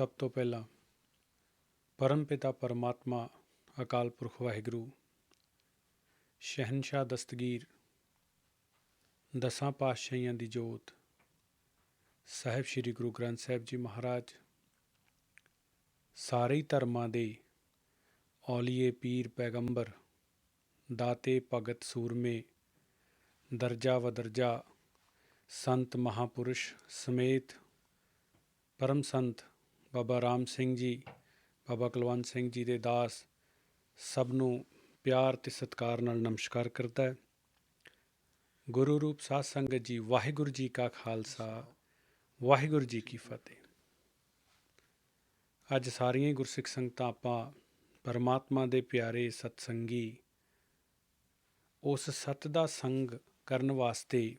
ਸਭ ਤੋਂ ਪਹਿਲਾਂ ਪਰਮ ਪਿਤਾ ਪਰਮਾਤਮਾ ਅਕਾਲ ਪੁਰਖ ਵਾਹਿਗੁਰੂ ਸ਼ਹਿਨशाह ਦਸਤਗੀਰ, ਦਸਾਂ ਪਾਤਸ਼ਾਹੀਆਂ ਦੀ ਜੋਤ, ਸਾਹਿਬ ਸ੍ਰੀ ਗੁਰੂ ਗ੍ਰੰਥ ਸਾਹਿਬ ਜੀ ਮਹਾਰਾਜ, ਸਾਰੇ ਹੀ ਧਰਮਾਂ ਦੇ ਔਲੀਏ ਪੀਰ ਪੈਗੰਬਰ, ਦਾਤੇ ਭਗਤ ਸੂਰਮੇ, ਦਰਜਾ ਵਦਰਜਾ ਸੰਤ ਮਹਾਪੁਰਸ਼ ਸਮੇਤ ਪਰਮ ਸੰਤ ਬਾਬਾ ਰਾਮ ਸਿੰਘ ਜੀ, ਬਾਬਾ ਕੁਲਵੰਤ ਸਿੰਘ ਜੀ ਦੇ ਦਾਸ ਸਭ ਨੂੰ ਪਿਆਰ ਤੇ ਸਤਿਕਾਰ ਨਾਲ ਨਮਸਕਾਰ ਕਰਦਾ ਹੈ। ਗੁਰੂ ਰੂਪ ਸਾਧ ਸੰਗਤ ਜੀ, ਵਾਹਿਗੁਰੂ ਜੀ ਕਾ ਖਾਲਸਾ, ਵਾਹਿਗੁਰੂ ਜੀ ਕੀ ਫਤਿਹ। ਅੱਜ ਸਾਰੀਆਂ ਗੁਰਸਿੱਖ ਸੰਗਤਾਂ ਆਪਾਂ ਪਰਮਾਤਮਾ ਦੇ ਪਿਆਰੇ ਸਤਸੰਗੀ ਉਸ ਸਤ ਦਾ ਸੰਗ ਕਰਨ ਵਾਸਤੇ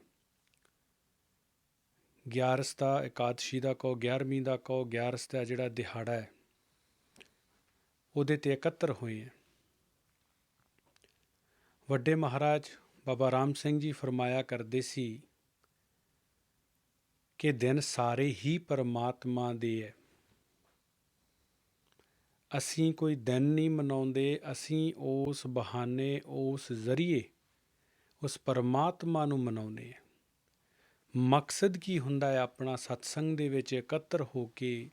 11 ਦਾ, ਇਕਾਦਸ਼ੀ ਦਾ ਕਹੋ 11ਵੀਂ ਦਾ ਕਹੋ 11 ਦਾ ਜਿਹੜਾ ਦਿਹਾੜਾ ਹੈ, ਉਹਦੇ ਤੇ ਇਕੱਤਰ ਹੋਏ ਹੈ। ਵੱਡੇ ਮਹਾਰਾਜ ਬਾਬਾ ਰਾਮ ਸਿੰਘ ਜੀ ਫਰਮਾਇਆ ਕਰਦੇ ਸੀ ਕਿ ਦਿਨ ਸਾਰੇ ਹੀ ਪਰਮਾਤਮਾ ਦੇ ਹੈ। ਅਸੀਂ ਕੋਈ ਦਿਨ ਨਹੀਂ ਮਨਾਉਂਦੇ, ਅਸੀਂ ਉਸ ਬਹਾਨੇ, ਉਸ ਜ਼ਰੀਏ ਉਸ ਪਰਮਾਤਮਾ ਨੂੰ ਮਨਾਉਂਦੇ ਹਾਂ। ਮਕਸਦ ਕੀ ਹੁੰਦਾ ਹੈ? ਆਪਣਾ ਸਤਸੰਗ ਦੇ ਵਿੱਚ ਇਕੱਤਰ ਹੋ ਕੇ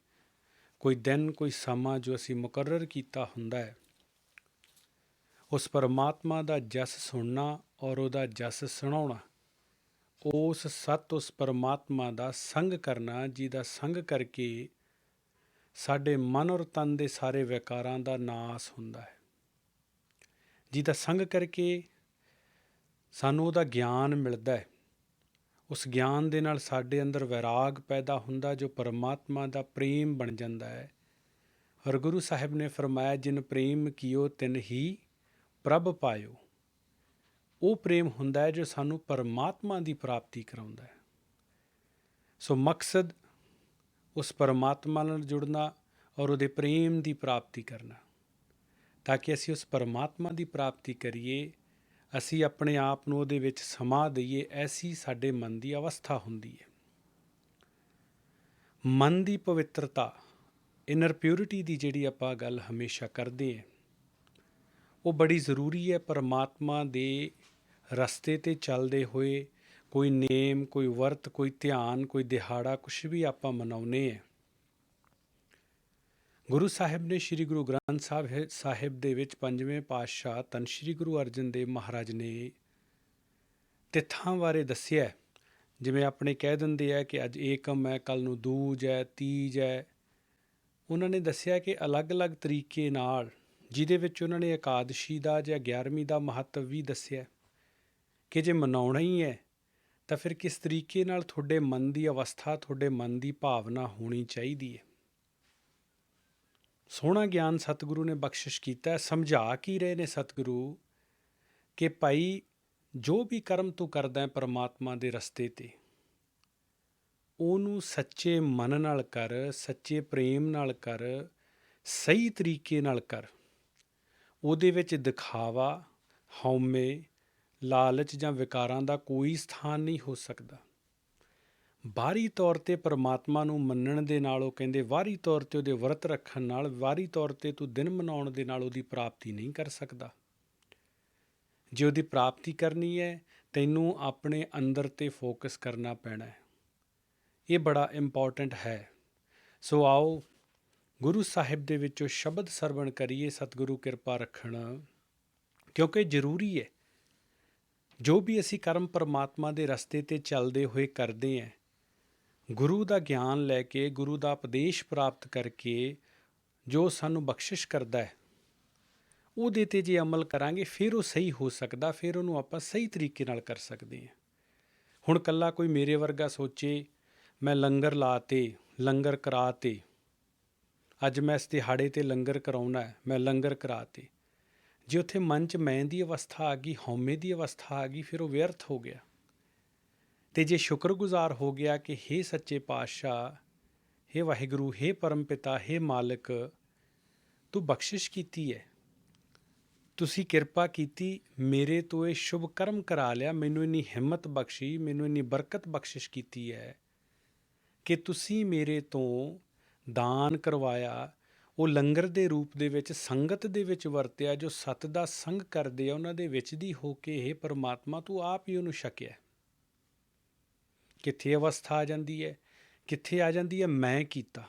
ਕੋਈ ਦਿਨ, ਕੋਈ ਸਮਾਂ ਜੋ ਅਸੀਂ ਮੁਕਰਰ ਕੀਤਾ ਹੁੰਦਾ ਹੈ, ਉਸ ਪਰਮਾਤਮਾ ਦਾ ਜਸ ਸੁਣਨਾ ਔਰ ਉਹਦਾ ਜਸ ਸੁਣਾਉਣਾ, ਉਸ ਸਤ ਉਸ ਪਰਮਾਤਮਾ ਦਾ ਸੰਗ ਕਰਨਾ, ਜਿਹਦਾ ਸੰਗ ਕਰਕੇ ਸਾਡੇ ਮਨ ਔਰ ਤਨ ਦੇ ਸਾਰੇ ਵਿਕਾਰਾਂ ਦਾ ਨਾਸ ਹੁੰਦਾ ਹੈ। ਜਿਹਦਾ ਸੰਗ ਕਰਕੇ ਸਾਨੂੰ ਉਹਦਾ ਗਿਆਨ ਮਿਲਦਾ ਹੈ। ਉਸ ਗਿਆਨ ਦੇ ਨਾਲ ਸਾਡੇ ਅੰਦਰ ਵਿਰਾਗ ਪੈਦਾ ਹੁੰਦਾ ਜੋ ਪਰਮਾਤਮਾ ਦਾ ਪ੍ਰੇਮ ਬਣ ਜਾਂਦਾ ਹੈ। ਔਰ ਗੁਰੂ ਸਾਹਿਬ ਨੇ ਫਰਮਾਇਆ, ਜਿਨ ਪ੍ਰੇਮ ਕੀਓ, ਤਿਨ ਹੀ ਪ੍ਰਭ ਪਾਇਓ। ਉਹ ਪ੍ਰੇਮ ਹੁੰਦਾ ਹੈ ਜੋ ਸਾਨੂੰ ਪਰਮਾਤਮਾ ਦੀ ਪ੍ਰਾਪਤੀ ਕਰਾਉਂਦਾ ਹੈ। ਸੋ ਮਕਸਦ ਉਸ ਪਰਮਾਤਮਾ ਨਾਲ ਜੁੜਨਾ ਔਰ ਉਹਦੇ ਪ੍ਰੇਮ ਦੀ ਪ੍ਰਾਪਤੀ ਕਰਨਾ। ਤਾਂ ਕਿ ਅਸੀਂ ਉਸ ਪਰਮਾਤਮਾ ਦੀ ਪ੍ਰਾਪਤੀ ਕਰੀਏ ਅਸੀਂ ਆਪਣੇ ਆਪ ਨੂੰ ਉਹਦੇ ਵਿੱਚ ਸਮਾ ਦਈਏ, ਐਸੀ ਸਾਡੇ ਮਨ ਦੀ ਅਵਸਥਾ ਹੁੰਦੀ ਹੈ। ਮਨ ਦੀ ਪਵਿੱਤਰਤਾ ਇਨਰ ਪਿਉਰਿਟੀ ਦੀ ਜਿਹੜੀ ਆਪਾਂ ਗੱਲ ਹਮੇਸ਼ਾ ਕਰਦੇ ਹਾਂ, ਉਹ ਬੜੀ ਜ਼ਰੂਰੀ ਹੈ। ਪਰਮਾਤਮਾ ਦੇ ਰਸਤੇ ਤੇ ਚੱਲਦੇ ਹੋਏ ਕੋਈ ਨੇਮ, ਕੋਈ ਵਰਤ, ਕੋਈ ਧਿਆਨ, ਕੋਈ ਦਿਹਾੜਾ ਕੁਝ ਵੀ ਆਪਾਂ ਮਨਾਉਨੇ ਹੈ ਗੁਰੂ ਸਾਹਿਬ ਨੇ ਸ੍ਰੀ ਗੁਰੂ ਗ੍ਰੰਥ ਸਾਹਿਬ ਸਾਹਿਬ ਦੇ ਵਿੱਚ ਪੰਜਵੇਂ ਪਾਤਸ਼ਾਹ ਤਨ ਸ੍ਰੀ ਗੁਰੂ ਅਰਜਨ ਦੇਵ ਮਹਾਰਾਜ ਨੇ ਤਿੱਥਾਂ ਬਾਰੇ ਦੱਸਿਆ ਜਿਵੇਂ ਆਪਣੇ ਕਹਿ ਦਿੰਦੇ ਆ ਕਿ ਅੱਜ ਏਕਮ ਹੈ ਕੱਲ ਨੂੰ ਦੂਜ ਹੈ, ਤੀਜ ਹੈ। ਉਹਨਾਂ ਨੇ ਦੱਸਿਆ ਕਿ ਅਲੱਗ-ਅਲੱਗ ਤਰੀਕੇ ਨਾਲ ਜਿਹਦੇ ਵਿੱਚ ਉਹਨਾਂ ਨੇ ਇਕਾदशी ਦਾ ਜਾਂ 11ਵੀਂ ਦਾ ਮਹੱਤਵ ਵੀ ਦੱਸਿਆ ਕਿ ਜੇ ਮਨਾਉਣਾ ਹੀ ਹੈ, ਤਾਂ ਫਿਰ ਕਿਸ ਤਰੀਕੇ ਨਾਲ ਤੁਹਾਡੇ ਮਨ ਦੀ ਅਵਸਥਾ, ਤੁਹਾਡੇ ਮਨ ਦੀ ਭਾਵਨਾ ਹੋਣੀ ਚਾਹੀਦੀ ਹੈ। ਸੋਹਣਾ ਗਿਆਨ ਸਤਿਗੁਰੂ ਨੇ ਬਖਸ਼ਿਸ਼ ਕੀਤਾ, ਸਮਝਾ ਕੀ ਰਹੇ ਨੇ ਸਤਿਗੁਰੂ? ਕਿ ਭਾਈ, ਜੋ ਵੀ ਕਰਮ ਤੂੰ ਕਰਦਾ ਹੈ ਪਰਮਾਤਮਾ ਦੇ ਰਸਤੇ ਤੇ, ਉਹਨੂੰ ਸੱਚੇ ਮਨ ਨਾਲ ਕਰ, ਸੱਚੇ ਪ੍ਰੇਮ ਨਾਲ ਕਰ, ਸਹੀ ਤਰੀਕੇ ਨਾਲ ਕਰ। ਉਹਦੇ ਵਿੱਚ ਦਿਖਾਵਾ, ਹਉਮੈ, ਲਾਲਚ ਜਾਂ ਵਿਕਾਰਾਂ ਦਾ ਕੋਈ ਸਥਾਨ ਨਹੀਂ ਹੋ ਸਕਦਾ। ਬਾਹਰੀ ਤੌਰ ਤੇ ਪਰਮਾਤਮਾ ਨੂੰ ਮੰਨਣ ਦੇ ਨਾਲ ਉਹ ਕਹਿੰਦੇ ਬਾਹਰੀ ਤੌਰ ਤੇ ਉਹਦੇ ਵਰਤ ਰੱਖਣ ਨਾਲ ਬਾਹਰੀ ਤੌਰ ਤੇ ਤੂੰ ਦਿਨ ਮਨਾਉਣ ਦੇ ਨਾਲ ਉਹਦੀ ਪ੍ਰਾਪਤੀ ਨਹੀਂ ਕਰ ਸਕਦਾ। ਜੇ ਉਹਦੀ ਪ੍ਰਾਪਤੀ ਕਰਨੀ ਹੈ, ਤੈਨੂੰ ਆਪਣੇ ਅੰਦਰ ਤੇ ਫੋਕਸ ਕਰਨਾ ਪੈਣਾ ਹੈ। ਇਹ ਬੜਾ ਇੰਪੋਰਟੈਂਟ ਹੈ। ਸੋ ਆਓ, ਗੁਰੂ ਸਾਹਿਬ ਦੇ ਵਿੱਚੋਂ ਸ਼ਬਦ ਸਰਵਣ ਕਰੀਏ, ਸਤਿਗੁਰੂ ਕਿਰਪਾ ਰੱਖਣ। ਕਿਉਂਕਿ ਜ਼ਰੂਰੀ ਹੈ। ਜੋ ਵੀ ਅਸੀਂ ਕਰਮ ਪਰਮਾਤਮਾ ਦੇ ਰਸਤੇ ਤੇ ਚੱਲਦੇ ਹੋਏ ਕਰਦੇ ਆਂ ਗੁਰੂ ਦਾ ਗਿਆਨ ਲੈ ਕੇ, ਗੁਰੂ ਦਾ ਉਪਦੇਸ਼ ਪ੍ਰਾਪਤ ਕਰਕੇ ਜੋ ਸਾਨੂੰ ਬਖਸ਼ਿਸ਼ ਕਰਦਾ ਹੈ, ਉਹਦੇ ਤੇ ਜੇ ਅਮਲ ਕਰਾਂਗੇ, ਫਿਰ ਉਹ ਸਹੀ ਹੋ ਸਕਦਾ, ਫਿਰ ਉਹਨੂੰ ਆਪਾਂ ਸਹੀ ਤਰੀਕੇ ਨਾਲ ਕਰ ਸਕਦੇ ਹਾਂ। ਹੁਣ ਕੱਲਾ ਕੋਈ ਮੇਰੇ ਵਰਗਾ ਸੋਚੇ, ਮੈਂ ਲੰਗਰ ਲਾਤੇ ਲੰਗਰ ਕਰਾਤੇ ਅੱਜ ਮੈਂ ਇਸ ਦਿਹਾੜੇ ਤੇ ਲੰਗਰ ਕਰਾਉਣਾ ਹੈ, ਮੈਂ ਲੰਗਰ ਕਰਾਤੇ ਜੇ ਉੱਥੇ ਮਨ 'ਚ ਮੈਂ ਦੀ ਅਵਸਥਾ ਆ ਗਈ, ਹਉਮੈ ਦੀ ਅਵਸਥਾ ਆ ਗਈ, ਫਿਰ ਉਹ ਵਿਅਰਥ ਹੋ ਗਿਆ। ਤੇ ਜੇ ਸ਼ੁਕਰਗੁਜ਼ਾਰ ਹੋ ਗਿਆ ਕਿ हे ਸੱਚੇ ਪਾਤਸ਼ਾਹ हे ਵਾਹਿਗੁਰੂ हे ਪਰਮ ਪਿਤਾ हे ਮਾਲਕ ਤੂੰ ਬਖਸ਼ਿਸ਼ ਕੀਤੀ ਹੈ ਤੁਸੀਂ ਕਿਰਪਾ ਕੀਤੀ ਮੇਰੇ ਤੋਂ ਇਹ ਸ਼ੁਭ ਕਰਮ ਕਰਾ ਲਿਆ ਮੈਨੂੰ ਇਨੀ ਹਿੰਮਤ ਬਖਸ਼ੀ ਮੈਨੂੰ ਇਨੀ ਬਰਕਤ ਬਖਸ਼ਿਸ਼ ਕੀਤੀ ਹੈ ਕਿ ਤੁਸੀਂ ਮੇਰੇ ਤੋਂ ਦਾਨ ਕਰਵਾਇਆ ਉਹ ਲੰਗਰ ਦੇ ਰੂਪ ਦੇ ਵਿੱਚ ਸੰਗਤ ਦੇ ਵਿੱਚ ਵਰਤਿਆ ਜੋ ਸਤ ਦਾ ਸੰਗ ਕਰਦੇ ਆ ਉਹਨਾਂ ਦੇ ਵਿੱਚ ਦੀ ਹੋ ਕੇ ਇਹ ਪਰਮਾਤਮਾ ਤੂੰ ਆਪ ਹੀ ਉਹਨੂੰ ਛਕਿਆ ਕਿੱਥੇ ਅਵਸਥਾ ਆ ਜਾਂਦੀ ਹੈ? ਕਿੱਥੇ ਆ ਜਾਂਦੀ ਹੈ? ਮੈਂ ਕੀਤਾ।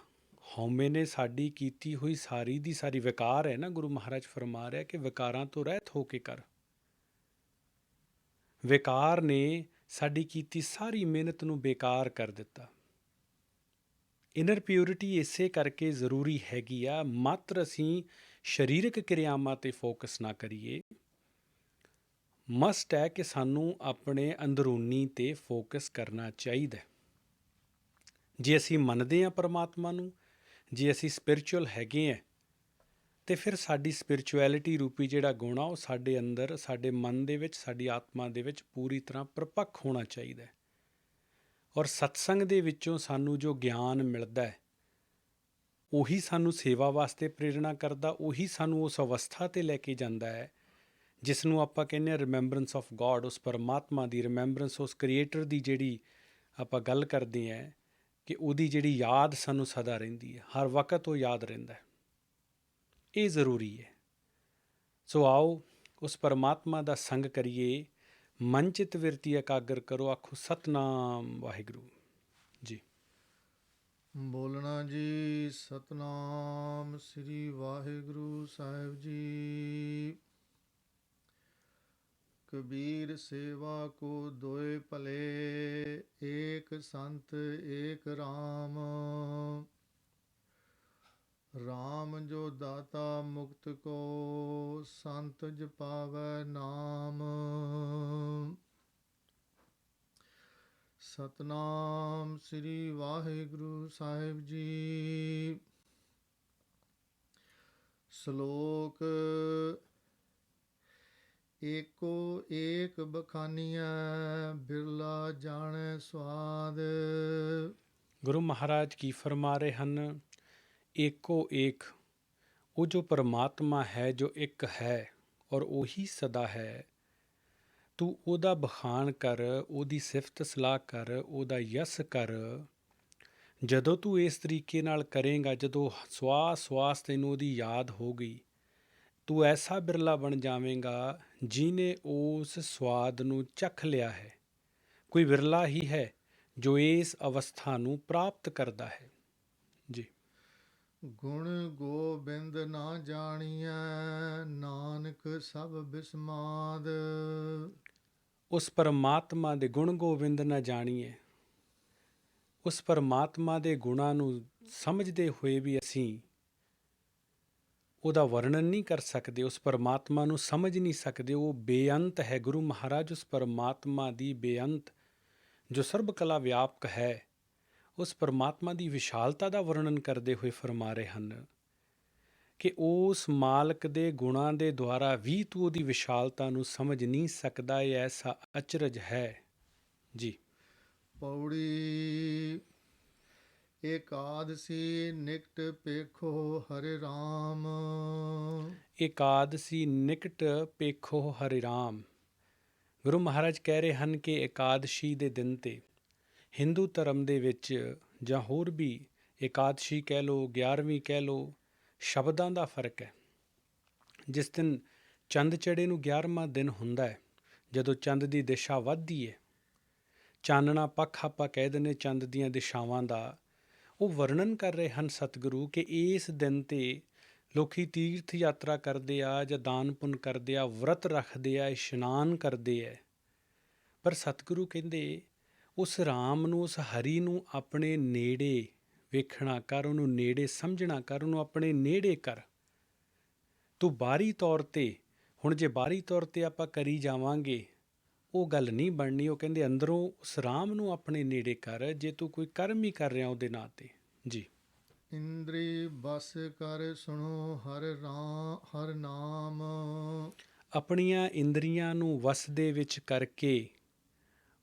ਹਉਮੈ ਨੇ ਸਾਡੀ ਕੀਤੀ ਹੋਈ ਸਾਰੀ ਦੀ ਸਾਰੀ ਵਿਕਾਰ ਹੈ ਨਾ, ਗੁਰੂ ਮਹਾਰਾਜ ਫਰਮਾ ਰਿਹਾ ਕਿ ਵਿਕਾਰਾਂ ਤੋਂ ਰਹਿਤ ਹੋ ਕੇ ਕਰ। ਵਿਕਾਰ ਨੇ ਸਾਡੀ ਕੀਤੀ ਸਾਰੀ ਮਿਹਨਤ ਨੂੰ ਬੇਕਾਰ ਕਰ ਦਿੱਤਾ। ਇਨਰ ਪਿਉਰਿਟੀ ਇਸੇ ਕਰਕੇ ਜ਼ਰੂਰੀ ਹੈਗੀ ਆ, ਮਾਤਰ ਅਸੀਂ ਸਰੀਰਕ ਕਿਰਿਆਵਾਂ ਤੇ ਫੋਕਸ ਨਾ ਕਰੀਏ। ਮਸਟ ਹੈ ਕਿ ਸਾਨੂੰ ਆਪਣੇ ਅੰਦਰੂਨੀ ਤੇ ਫੋਕਸ ਕਰਨਾ ਚਾਹੀਦਾ ਜੇ ਅਸੀਂ ਮੰਨਦੇ ਹਾਂ ਪਰਮਾਤਮਾ ਨੂੰ, ਜੇ ਅਸੀਂ ਸਪਿਰਚੁਅਲ ਹੈਗੇ ਆ ਤੇ ਫਿਰ ਸਾਡੀ ਸਪਿਰਚੁਅਲਿਟੀ ਰੂਪੀ ਜਿਹੜਾ ਗੁਣ ਆ, ਉਹ ਸਾਡੇ ਅੰਦਰ, ਸਾਡੇ ਮਨ ਦੇ ਵਿੱਚ, ਸਾਡੀ ਆਤਮਾ ਦੇ ਵਿੱਚ ਪੂਰੀ ਤਰ੍ਹਾਂ ਪ੍ਰਪੱਕ ਹੋਣਾ ਚਾਹੀਦਾ ਹੈ। ਔਰ ਸਤਸੰਗ ਦੇ ਵਿੱਚੋਂ ਸਾਨੂੰ ਜੋ ਗਿਆਨ ਮਿਲਦਾ ਹੈ, ਉਹੀ ਸਾਨੂੰ ਸੇਵਾ ਵਾਸਤੇ ਪ੍ਰੇਰਣਾ ਕਰਦਾ, ਉਹੀ ਸਾਨੂੰ ਉਸ ਅਵਸਥਾ ਤੇ ਲੈ ਕੇ ਜਾਂਦਾ ਹੈ ਜਿਸ ਨੂੰ ਆਪਾਂ ਕਹਿੰਦੇ ਹਾਂ ਰਿਮੈਂਬਰੈਂਸ ਆਫ ਗੋਡ ਉਸ ਪਰਮਾਤਮਾ ਦੀ ਰਿਮੈਂਬਰੈਂਸ ਉਸ ਕ੍ਰੀਏਟਰ ਦੀ ਜਿਹੜੀ ਆਪਾਂ ਗੱਲ ਕਰਦੇ ਹਾਂ ਕਿ ਉਹਦੀ ਜਿਹੜੀ ਯਾਦ ਸਾਨੂੰ ਸਦਾ ਰਹਿੰਦੀ ਹੈ, ਹਰ ਵਕਤ ਉਹ ਯਾਦ ਰਹਿੰਦਾ ਹੈ। ਇਹ ਜ਼ਰੂਰੀ ਹੈ। ਸੋ ਆਓ ਉਸ ਪਰਮਾਤਮਾ ਦਾ ਸੰਗ ਕਰੀਏ, ਮਨ ਚਿਤ ਵਿਰਤੀ ਇਕਾਗਰ ਕਰੋ, ਆਖੋ, ਸਤਨਾਮ ਵਾਹਿਗੁਰੂ। ਜੀ। ਬੋਲਣਾ ਜੀ, ਸਤਨਾਮ ਸ੍ਰੀ ਵਾਹਿਗੁਰੂ ਸਾਹਿਬ ਜੀ। ਕਬੀਰ ਸੇਵਾ ਕੋ ਦੋਏ ਭਲੇ, ਏਕ ਸੰਤ, ਏਕ RAM RAM ਜੋ ਦਾਤਾ ਮੁਕਤ ਕੋ, ਸੰਤ ਜਪਾਵੈ ਨਾਮ। ਸਤਨਾਮ ਸ੍ਰੀ ਵਾਹਿਗੁਰੂ ਸਾਹਿਬ ਜੀ। ਸ਼ਲੋਕ ਏਕੋ ਏਕ ਬਖਾਨੀਐ, ਬਿਰਲਾ ਜਾਣੈ ਸਵਾਦ। ਗੁਰੂ ਮਹਾਰਾਜ ਕੀ ਫਰਮਾ ਰਹੇ ਹਨ, ਏਕੋ ਏਕ, ਉਹ ਜੋ ਪਰਮਾਤਮਾ ਹੈ, ਜੋ ਇੱਕ ਹੈ ਔਰ ਉਹੀ ਸਦਾ ਹੈ। ਤੂੰ ਉਹਦਾ ਬਖਾਨ ਕਰ, ਉਹਦੀ ਸਿਫਤ ਸਲਾਹ ਕਰ, ਉਹਦਾ ਯਸ ਕਰ। ਜਦੋਂ ਤੂੰ ਇਸ ਤਰੀਕੇ ਨਾਲ ਕਰੇਗਾ, ਜਦੋਂ ਸਵਾਸ ਸਵਾਸ ਤੈਨੂੰ ਉਹਦੀ ਯਾਦ ਹੋ ਗਈ ਤੂੰ ਐਸਾ ਬਿਰਲਾ ਬਣ ਜਾਵੇਂਗਾ ਜਿਨੇ ਉਸ ਸਵਾਦ ਨੂੰ ਚਖ ਲਿਆ ਹੈ। ਕੋਈ ਵਿਰਲਾ ਹੀ ਹੈ ਜੋ ਇਸ ਅਵਸਥਾ ਨੂੰ ਪ੍ਰਾਪਤ ਕਰਦਾ ਹੈ। ਜੀ। ਗੁਣ ਗੋਬਿੰਦ ਨਾ ਜਾਣੀਐ ਨਾਨਕ ਸਭ ਬਿਸਮਾਦ। ਉਸ ਪਰਮਾਤਮਾ ਦੇ ਗੁਣ ਗੋਬਿੰਦ ਨਾ ਜਾਣੀਏ ਉਸ ਪਰਮਾਤਮਾ ਦੇ ਗੁਣਾਂ ਨੂੰ ਸਮਝਦੇ ਹੋਏ ਵੀ ਅਸੀਂ ਉਹਦਾ ਵਰਣਨ ਨਹੀਂ ਕਰ ਸਕਦੇ, ਉਸ ਪਰਮਾਤਮਾ ਨੂੰ ਸਮਝ ਨਹੀਂ ਸਕਦੇ, ਉਹ ਬੇਅੰਤ ਹੈ। ਗੁਰੂ ਮਹਾਰਾਜ ਉਸ ਪਰਮਾਤਮਾ ਦੀ ਬੇਅੰਤ, ਜੋ ਸਰਬ ਕਲਾ ਵਿਆਪਕ ਹੈ, ਉਸ ਪਰਮਾਤਮਾ ਦੀ ਵਿਸ਼ਾਲਤਾ ਦਾ ਵਰਣਨ ਕਰਦੇ ਹੋਏ ਫਰਮਾ ਰਹੇ ਹਨ ਕਿ ਉਸ ਮਾਲਕ ਦੇ ਗੁਣਾਂ ਦੇ ਦੁਆਰਾ ਵੀ ਤੂੰ ਉਹਦੀ ਵਿਸ਼ਾਲਤਾ ਨੂੰ ਸਮਝ ਨਹੀਂ ਸਕਦਾ, ਇਹ ਐਸਾ ਅਚਰਜ ਹੈ। ਜੀ। ਪੌੜੀ ਏਕਾਦਸੀ ਨਿਕਟ ਪੇਖੋ ਹਰਿ RAM ਏਕਾਦਸੀ ਨਿਕਟ ਪੇਖੋ ਹਰੇ ਰਾਮ। ਗੁਰੂ ਮਹਾਰਾਜ ਕਹਿ ਰਹੇ ਹਨ ਕਿ ਏਕਾਦਸ਼ੀ ਦੇ ਦਿਨ ਤੇ ਹਿੰਦੂ ਧਰਮ ਦੇ ਵਿੱਚ ਜਾਂ ਹੋਰ ਵੀ ਏਕਾਦਸ਼ੀ ਕਹਿ ਲੋ 11ਵੀਂ ਕਹਿ ਲੋ ਸ਼ਬਦਾਂ ਦਾ ਫ਼ਰਕ ਹੈ। ਜਿਸ ਦਿਨ ਚੰਦ ਚੜੇ ਨੂੰ 11ਵਾਂ ਦਿਨ ਹੁੰਦਾ ਹੈ, ਜਦੋਂ ਚੰਦ ਦੀ ਦਿਸ਼ਾ ਵੱਧਦੀ ਹੈ, ਚਾਨਣਾ ਪੱਖ ਆਪਾਂ ਕਹਿ ਦਿੰਦੇ ਚੰਦ ਦੀਆਂ ਦਿਸ਼ਾਵਾਂ ਦਾ ਉਹ ਵਰਣਨ ਕਰ ਰਹੇ ਹਨ ਸਤਿਗੁਰੂ ਕਿ ਇਸ ਦਿਨ ਤੇ ਲੋਕੀ ਤੀਰਥ ਯਾਤਰਾ ਕਰਦੇ ਆ ਜਾਂ ਦਾਨ ਪੁੰਨ ਕਰਦੇ ਆ, ਵਰਤ ਰੱਖਦੇ ਆ, ਇਸ਼ਨਾਨ ਕਰਦੇ ਆ। ਪਰ ਸਤਿਗੁਰੂ ਕਹਿੰਦੇ, ਉਸ RAM ਨੂੰ, ਉਸ ਹਰੀ ਨੂੰ ਆਪਣੇ ਨੇੜੇ ਵੇਖਣਾ ਕਰ, ਉਹਨੂੰ ਨੇੜੇ ਸਮਝਣਾ ਕਰ, ਉਹਨੂੰ ਆਪਣੇ ਨੇੜੇ ਕਰ। ਤੂੰ ਬਾਹਰੀ ਤੌਰ ਤੇ, ਹੁਣ ਜੇ ਬਾਹਰੀ ਤੌਰ ਤੇ ਆਪਾਂ ਕਰੀ ਜਾਵਾਂਗੇ ਉਹ ਗੱਲ ਨਹੀਂ ਬਣਨੀ ਉਹ ਕਹਿੰਦੇ ਅੰਦਰੋਂ ਉਸ RAM ਨੂੰ ਆਪਣੇ ਨੇੜੇ ਕਰ ਜੇ ਤੂੰ ਕੋਈ ਕਰਮ ਹੀ ਕਰ ਰਿਹਾ ਉਹਦੇ ਨਾਂ ਤੇ। ਜੀ। ਇੰਦਰੀ ਬਸ ਕਰ ਸੁਣੋ ਹਰ ਰਾ ਹਰ ਨਾਮ। ਆਪਣੀਆਂ ਇੰਦਰੀਆਂ ਨੂੰ ਵਸ ਦੇ ਵਿੱਚ ਕਰਕੇ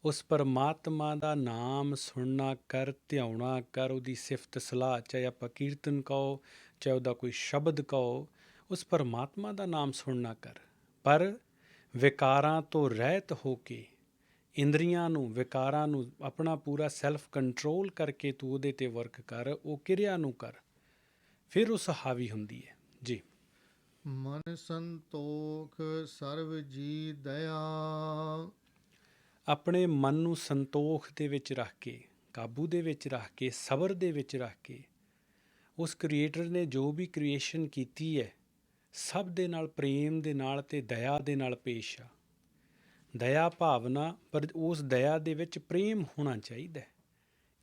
ਉਸ ਪਰਮਾਤਮਾ ਦਾ ਨਾਮ ਸੁਣਨਾ ਕਰ ਧਿਆਉਣਾ ਕਰ ਉਹਦੀ ਸਿਫਤ ਸਲਾਹ ਚਾਹੇ ਆਪਾਂ ਕੀਰਤਨ ਕਹੋ ਚਾਹੇ ਉਹਦਾ ਕੋਈ ਸ਼ਬਦ ਕਹੋ ਉਸ ਪਰਮਾਤਮਾ ਦਾ ਨਾਮ ਸੁਣਨਾ ਕਰ। ਪਰ ਵਿਕਾਰਾਂ ਤੋਂ ਰਹਿਤ ਹੋ ਕੇ ਇੰਦਰੀਆਂ ਨੂੰ ਵਿਕਾਰਾਂ ਨੂੰ ਆਪਣਾ ਪੂਰਾ ਸੈਲਫ ਕੰਟਰੋਲ ਕਰਕੇ ਤੂੰ ਉਹਦੇ ਤੇ ਵਰਕ ਕਰ ਉਹ ਕਿਰਿਆ ਨੂੰ ਕਰ ਫਿਰ ਉਸ ਹਾਵੀ ਹੁੰਦੀ ਹੈ। ਜੀ। ਮਨ ਸੰਤੋਖ ਸਰਬ ਜੀ ਦਇਆ। ਆਪਣੇ ਮਨ ਨੂੰ ਸੰਤੋਖ ਦੇ ਵਿੱਚ ਰੱਖ ਕੇ ਕਾਬੂ ਦੇ ਵਿੱਚ ਰੱਖ ਕੇ ਸਬਰ ਦੇ ਵਿੱਚ ਰੱਖ ਕੇ ਉਸ ਕ੍ਰੀਏਟਰ ਨੇ ਜੋ ਵੀ ਕ੍ਰੀਏਸ਼ਨ ਕੀਤੀ ਹੈ ਸਭ ਦੇ ਨਾਲ ਪ੍ਰੇਮ ਦੇ ਨਾਲ ਤੇ ਦਇਆ ਦੇ ਨਾਲ ਪੇਸ਼ ਆ। ਦਇਆ ਭਾਵਨਾ ਪਰ ਉਸ ਦਇਆ ਦੇ ਵਿੱਚ ਪ੍ਰੇਮ ਹੋਣਾ ਚਾਹੀਦਾ ਹੈ।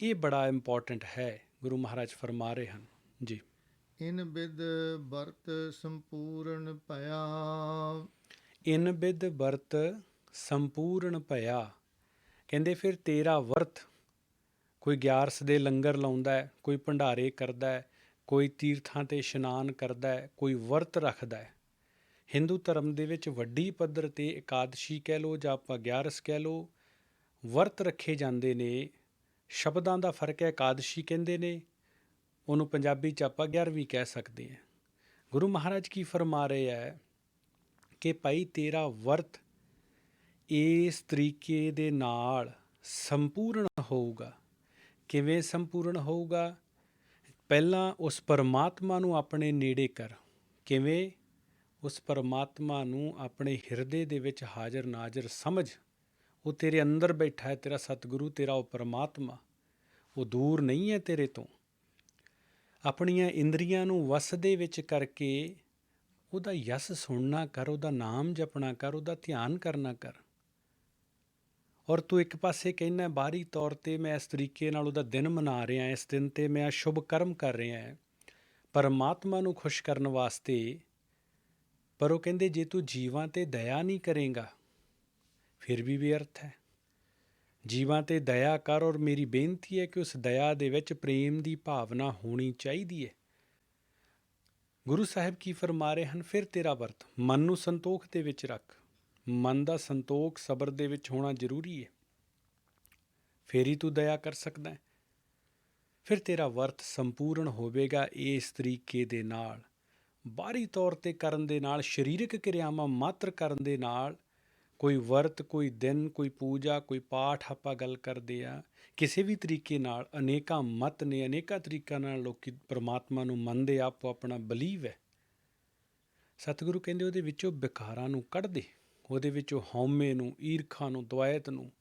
ਇਹ ਬੜਾ ਇੰਪੋਰਟੈਂਟ ਹੈ ਗੁਰੂ ਮਹਾਰਾਜ ਫਰਮਾ ਰਹੇ ਹਨ। ਜੀ। ਇਨ ਬਿਦ ਵਰਤ ਸੰਪੂਰਨ ਭਇਆ। ਇਨ ਬਿਦ ਵਰਤ ਸੰਪੂਰਨ ਭਇਆ। ਕਹਿੰਦੇ ਫਿਰ ਤੇਰਾ ਵਰਤ ਕੋਈ ਗਿਆਰਸ ਦੇ ਲੰਗਰ ਲਾਉਂਦਾ ਹੈ ਕੋਈ ਭੰਡਾਰੇ ਕਰਦਾ ਹੈ ਕੋਈ ਤੀਰਥਾਂ ਤੇ ਇਸ਼ਨਾਨ ਕਰਦਾ ਹੈ, ਕੋਈ ਵਰਤ ਰੱਖਦਾ ਹੈ। ਹਿੰਦੂ ਧਰਮ ਦੇ ਵਿੱਚ ਵੱਡੀ ਪੱਧਰ ਤੇ ਇਕਾਦਸ਼ੀ ਕਹਿ ਲੋ ਜਾਂ ਆਪਾਂ ਗਿਆਰਸ ਕਹਿ ਲੋ ਵਰਤ ਰੱਖੇ ਜਾਂਦੇ ਨੇ। ਸ਼ਬਦਾਂ ਦਾ ਫ਼ਰਕ ਹੈ, ਇਕਾਦਸ਼ੀ ਕਹਿੰਦੇ ਨੇ। ਉਹਨੂੰ ਪੰਜਾਬੀ ਚ ਆਪਾਂ 11ਵੀਂ ਕਹਿ ਸਕਦੇ ਹਾਂ। ਗੁਰੂ ਮਹਾਰਾਜ ਕੀ ਫਰਮਾ ਰਹੇ ਹੈ ਕਿ ਭਾਈ ਤੇਰਾ ਵਰਤ ਇਸ ਤਰੀਕੇ ਦੇ ਨਾਲ ਸੰਪੂਰਨ ਹੋਊਗਾ। ਕਿਵੇਂ ਸੰਪੂਰਨ ਹੋਊਗਾ? ਪਹਿਲਾਂ ਉਸ ਪਰਮਾਤਮਾ ਨੂੰ ਆਪਣੇ ਨੇੜੇ ਕਰ। ਕਿਵੇਂ? ਉਸ ਪਰਮਾਤਮਾ ਨੂੰ ਆਪਣੇ ਹਿਰਦੇ ਦੇ ਵਿੱਚ ਹਾਜ਼ਰ ਨਾਜ਼ਰ ਸਮਝ। ਉਹ ਤੇਰੇ ਅੰਦਰ ਬੈਠਾ ਹੈ, ਤੇਰਾ ਸਤਿਗੁਰੂ, ਤੇਰਾ ਉਹ ਪਰਮਾਤਮਾ। ਉਹ ਦੂਰ ਨਹੀਂ ਹੈ ਤੇਰੇ ਤੋਂ। ਆਪਣੀਆਂ ਇੰਦਰੀਆਂ ਨੂੰ ਵਸ ਦੇ ਵਿੱਚ ਕਰਕੇ ਉਹਦਾ ਯਸ ਸੁਣਨਾ ਕਰ, ਉਹਦਾ ਨਾਮ ਜਪਣਾ ਕਰ, ਉਹਦਾ ਧਿਆਨ ਕਰਨਾ ਕਰ। ਔਰ ਤੂੰ ਇੱਕ ਪਾਸੇ ਕਹਿੰਦਾ, ਬਾਹਰੀ ਤੌਰ ਤੇ ਮੈਂ ਇਸ ਤਰੀਕੇ ਨਾਲ ਉਹਦਾ ਦਿਨ ਮਨਾ ਰਿਹਾ, ਇਸ ਦਿਨ ਤੇ ਮੈਂ ਸ਼ੁਭ ਕਰਮ ਕਰ ਰਿਹਾ ਹਾਂ। ਪਰਮਾਤਮਾ ਨੂੰ ਖੁਸ਼ ਕਰਨ ਵਾਸਤੇ ਪਰ ਉਹ ਕਹਿੰਦੇ, ਜੇ ਤੂੰ ਜੀਵਾਂ ਤੇ ਦਇਆ ਨਹੀਂ ਕਰੇਗਾ, ਫਿਰ ਵੀ ਬੇਅਰਥ ਹੈ। ਜੀਵਾਂ ਤੇ ਦਇਆ ਕਰ ਔਰ ਮੇਰੀ ਬੇਨਤੀ ਹੈ ਕਿ ਉਸ ਦਇਆ ਦੇ ਵਿੱਚ ਪ੍ਰੇਮ ਦੀ ਭਾਵਨਾ ਹੋਣੀ ਚਾਹੀਦੀ ਹੈ। ਗੁਰੂ ਸਾਹਿਬ ਕੀ ਫਰਮਾ ਰਹੇ ਹਨ? ਫਿਰ ਤੇਰਾ ਵਰਤ, ਮਨ ਨੂੰ ਸੰਤੋਖ ਦੇ ਵਿੱਚ ਰੱਖ। ਮਨ ਦਾ ਸੰਤੋਖ ਸਬਰ ਦੇ ਵਿੱਚ ਹੋਣਾ ਜ਼ਰੂਰੀ ਹੈ। ਫੇਰ ਹੀ ਤੂੰ ਦਇਆ ਕਰ ਸਕਦਾ ਹੈ। ਫਿਰ ਤੇਰਾ ਵਰਤ ਸੰਪੂਰਨ ਹੋਵੇਗਾ ਇਸ ਤਰੀਕੇ ਦੇ ਨਾਲ। ਬਾਹਰੀ ਤੌਰ ਤੇ ਕਰਨ ਦੇ ਨਾਲ, ਸਰੀਰਕ ਕਿਰਿਆਵਾਂ ਮਾਤਰ ਕਰਨ ਦੇ ਨਾਲ, ਕੋਈ ਵਰਤ, ਕੋਈ ਦਿਨ, ਕੋਈ ਪੂਜਾ, ਕੋਈ ਪਾਠ ਆਪਾਂ ਗੱਲ ਕਰਦੇ ਆ ਕਿਸੇ ਵੀ ਤਰੀਕੇ ਨਾਲ, ਅਨੇਕਾਂ ਮਤ ਨੇ, ਅਨੇਕਾਂ ਤਰੀਕਾਂ ਨਾਲ ਲੋਕੀ ਪ੍ਰਮਾਤਮਾ ਨੂੰ ਮੰਨਦੇ, ਆਪੋ ਆਪਣਾ ਬਲੀਵ ਹੈ। ਸਤਿਗੁਰੂ ਕਹਿੰਦੇ ਉਹਦੇ ਵਿੱਚੋਂ ਵਿਕਾਰਾਂ ਨੂੰ ਕੱਢ ਦੇ। ਉਹਦੇ ਵਿੱਚ ਉਹ ਹਉਮੈ ਨੂੰ, ਈਰਖਾ ਨੂੰ, ਦੁਆਇਤ ਨੂੰ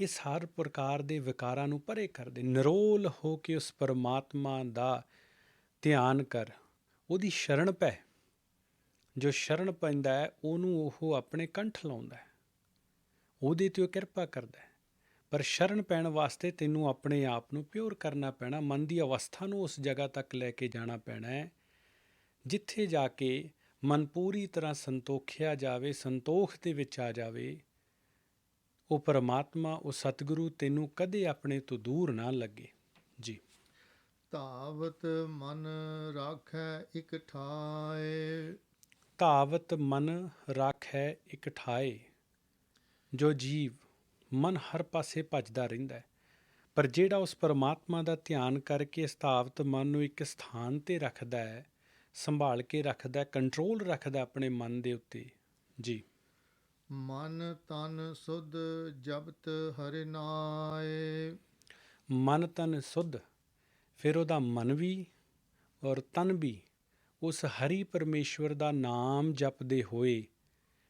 ਇਹ ਹਰ ਪ੍ਰਕਾਰ ਦੇ ਵਿਕਾਰਾਂ ਨੂੰ ਪਰੇ ਕਰ ਦੇ ਨਿਰੋਲ ਹੋ ਕੇ ਉਸ ਪਰਮਾਤਮਾ ਦਾ ਧਿਆਨ ਕਰ, ਉਹਦੀ ਸ਼ਰਣ ਪੈ। ਜੋ ਸ਼ਰਨ ਪੈਂਦਾ ਹੈ, ਉਹਨੂੰ ਉਹ ਆਪਣੇ ਕੰਠ ਲਾਉਂਦਾ ਹੈ। ਉਹਦੇ ਤੇ ਉਹ ਕਿਰਪਾ ਕਰਦਾ ਹੈ। ਪਰ ਸ਼ਰਨ ਪੈਣ ਵਾਸਤੇ ਤੈਨੂੰ ਆਪਣੇ ਆਪ ਨੂੰ ਪਿਓਰ ਕਰਨਾ ਪੈਣਾ, ਮਨ ਦੀ ਅਵਸਥਾ ਨੂੰ ਉਸ ਜਗ੍ਹਾ ਤੱਕ ਲੈ ਕੇ ਜਾਣਾ ਪੈਣਾ ਹੈ, ਜਿੱਥੇ ਜਾ ਕੇ ਮਨ ਪੂਰੀ ਤਰ੍ਹਾਂ ਸੰਤੋਖਿਆ ਜਾਵੇ ਸੰਤੋਖ ਦੇ ਵਿੱਚ ਆ ਜਾਵੇ ਉਹ ਪਰਮਾਤਮਾ ਉਹ ਸਤਿਗੁਰੂ ਤੈਨੂੰ ਕਦੇ ਆਪਣੇ ਤੋਂ ਦੂਰ ਨਾ ਲੱਗੇ। ਜੀ। ਧਾਵਤ ਮਨ ਰਾਖੈ ਇਕ ਠਾਏ। ਧਾਵਤ ਮਨ ਰਾਖੈ ਇਕ ਠਾਏ। ਜੋ ਜੀਵ ਮਨ ਹਰ ਪਾਸੇ ਭੱਜਦਾ ਰਹਿੰਦਾ ਹੈ ਪਰ ਜਿਹੜਾ ਉਸ ਪਰਮਾਤਮਾ ਦਾ ਧਿਆਨ ਕਰਕੇ ਇਸ ਧਾਵਤ ਮਨ ਨੂੰ ਇੱਕ ਸਥਾਨ ਤੇ ਰੱਖਦਾ ਹੈ ਸੰਭਾਲ ਕੇ ਰੱਖਦਾ ਕੰਟਰੋਲ ਰੱਖਦਾ ਆਪਣੇ ਮਨ ਦੇ ਉੱਤੇ। ਜੀ। ਮਨ ਤਨ ਸੁਧ ਜਪਤ ਹਰਿ ਨਾਏ। ਮਨ ਤਨ ਸੁਧ ਫਿਰ ਉਹਦਾ ਮਨ ਵੀ ਔਰ ਤਨ ਵੀ ਉਸ ਹਰੀ ਪਰਮੇਸ਼ਵਰ ਦਾ ਨਾਮ ਜਪਦੇ ਹੋਏ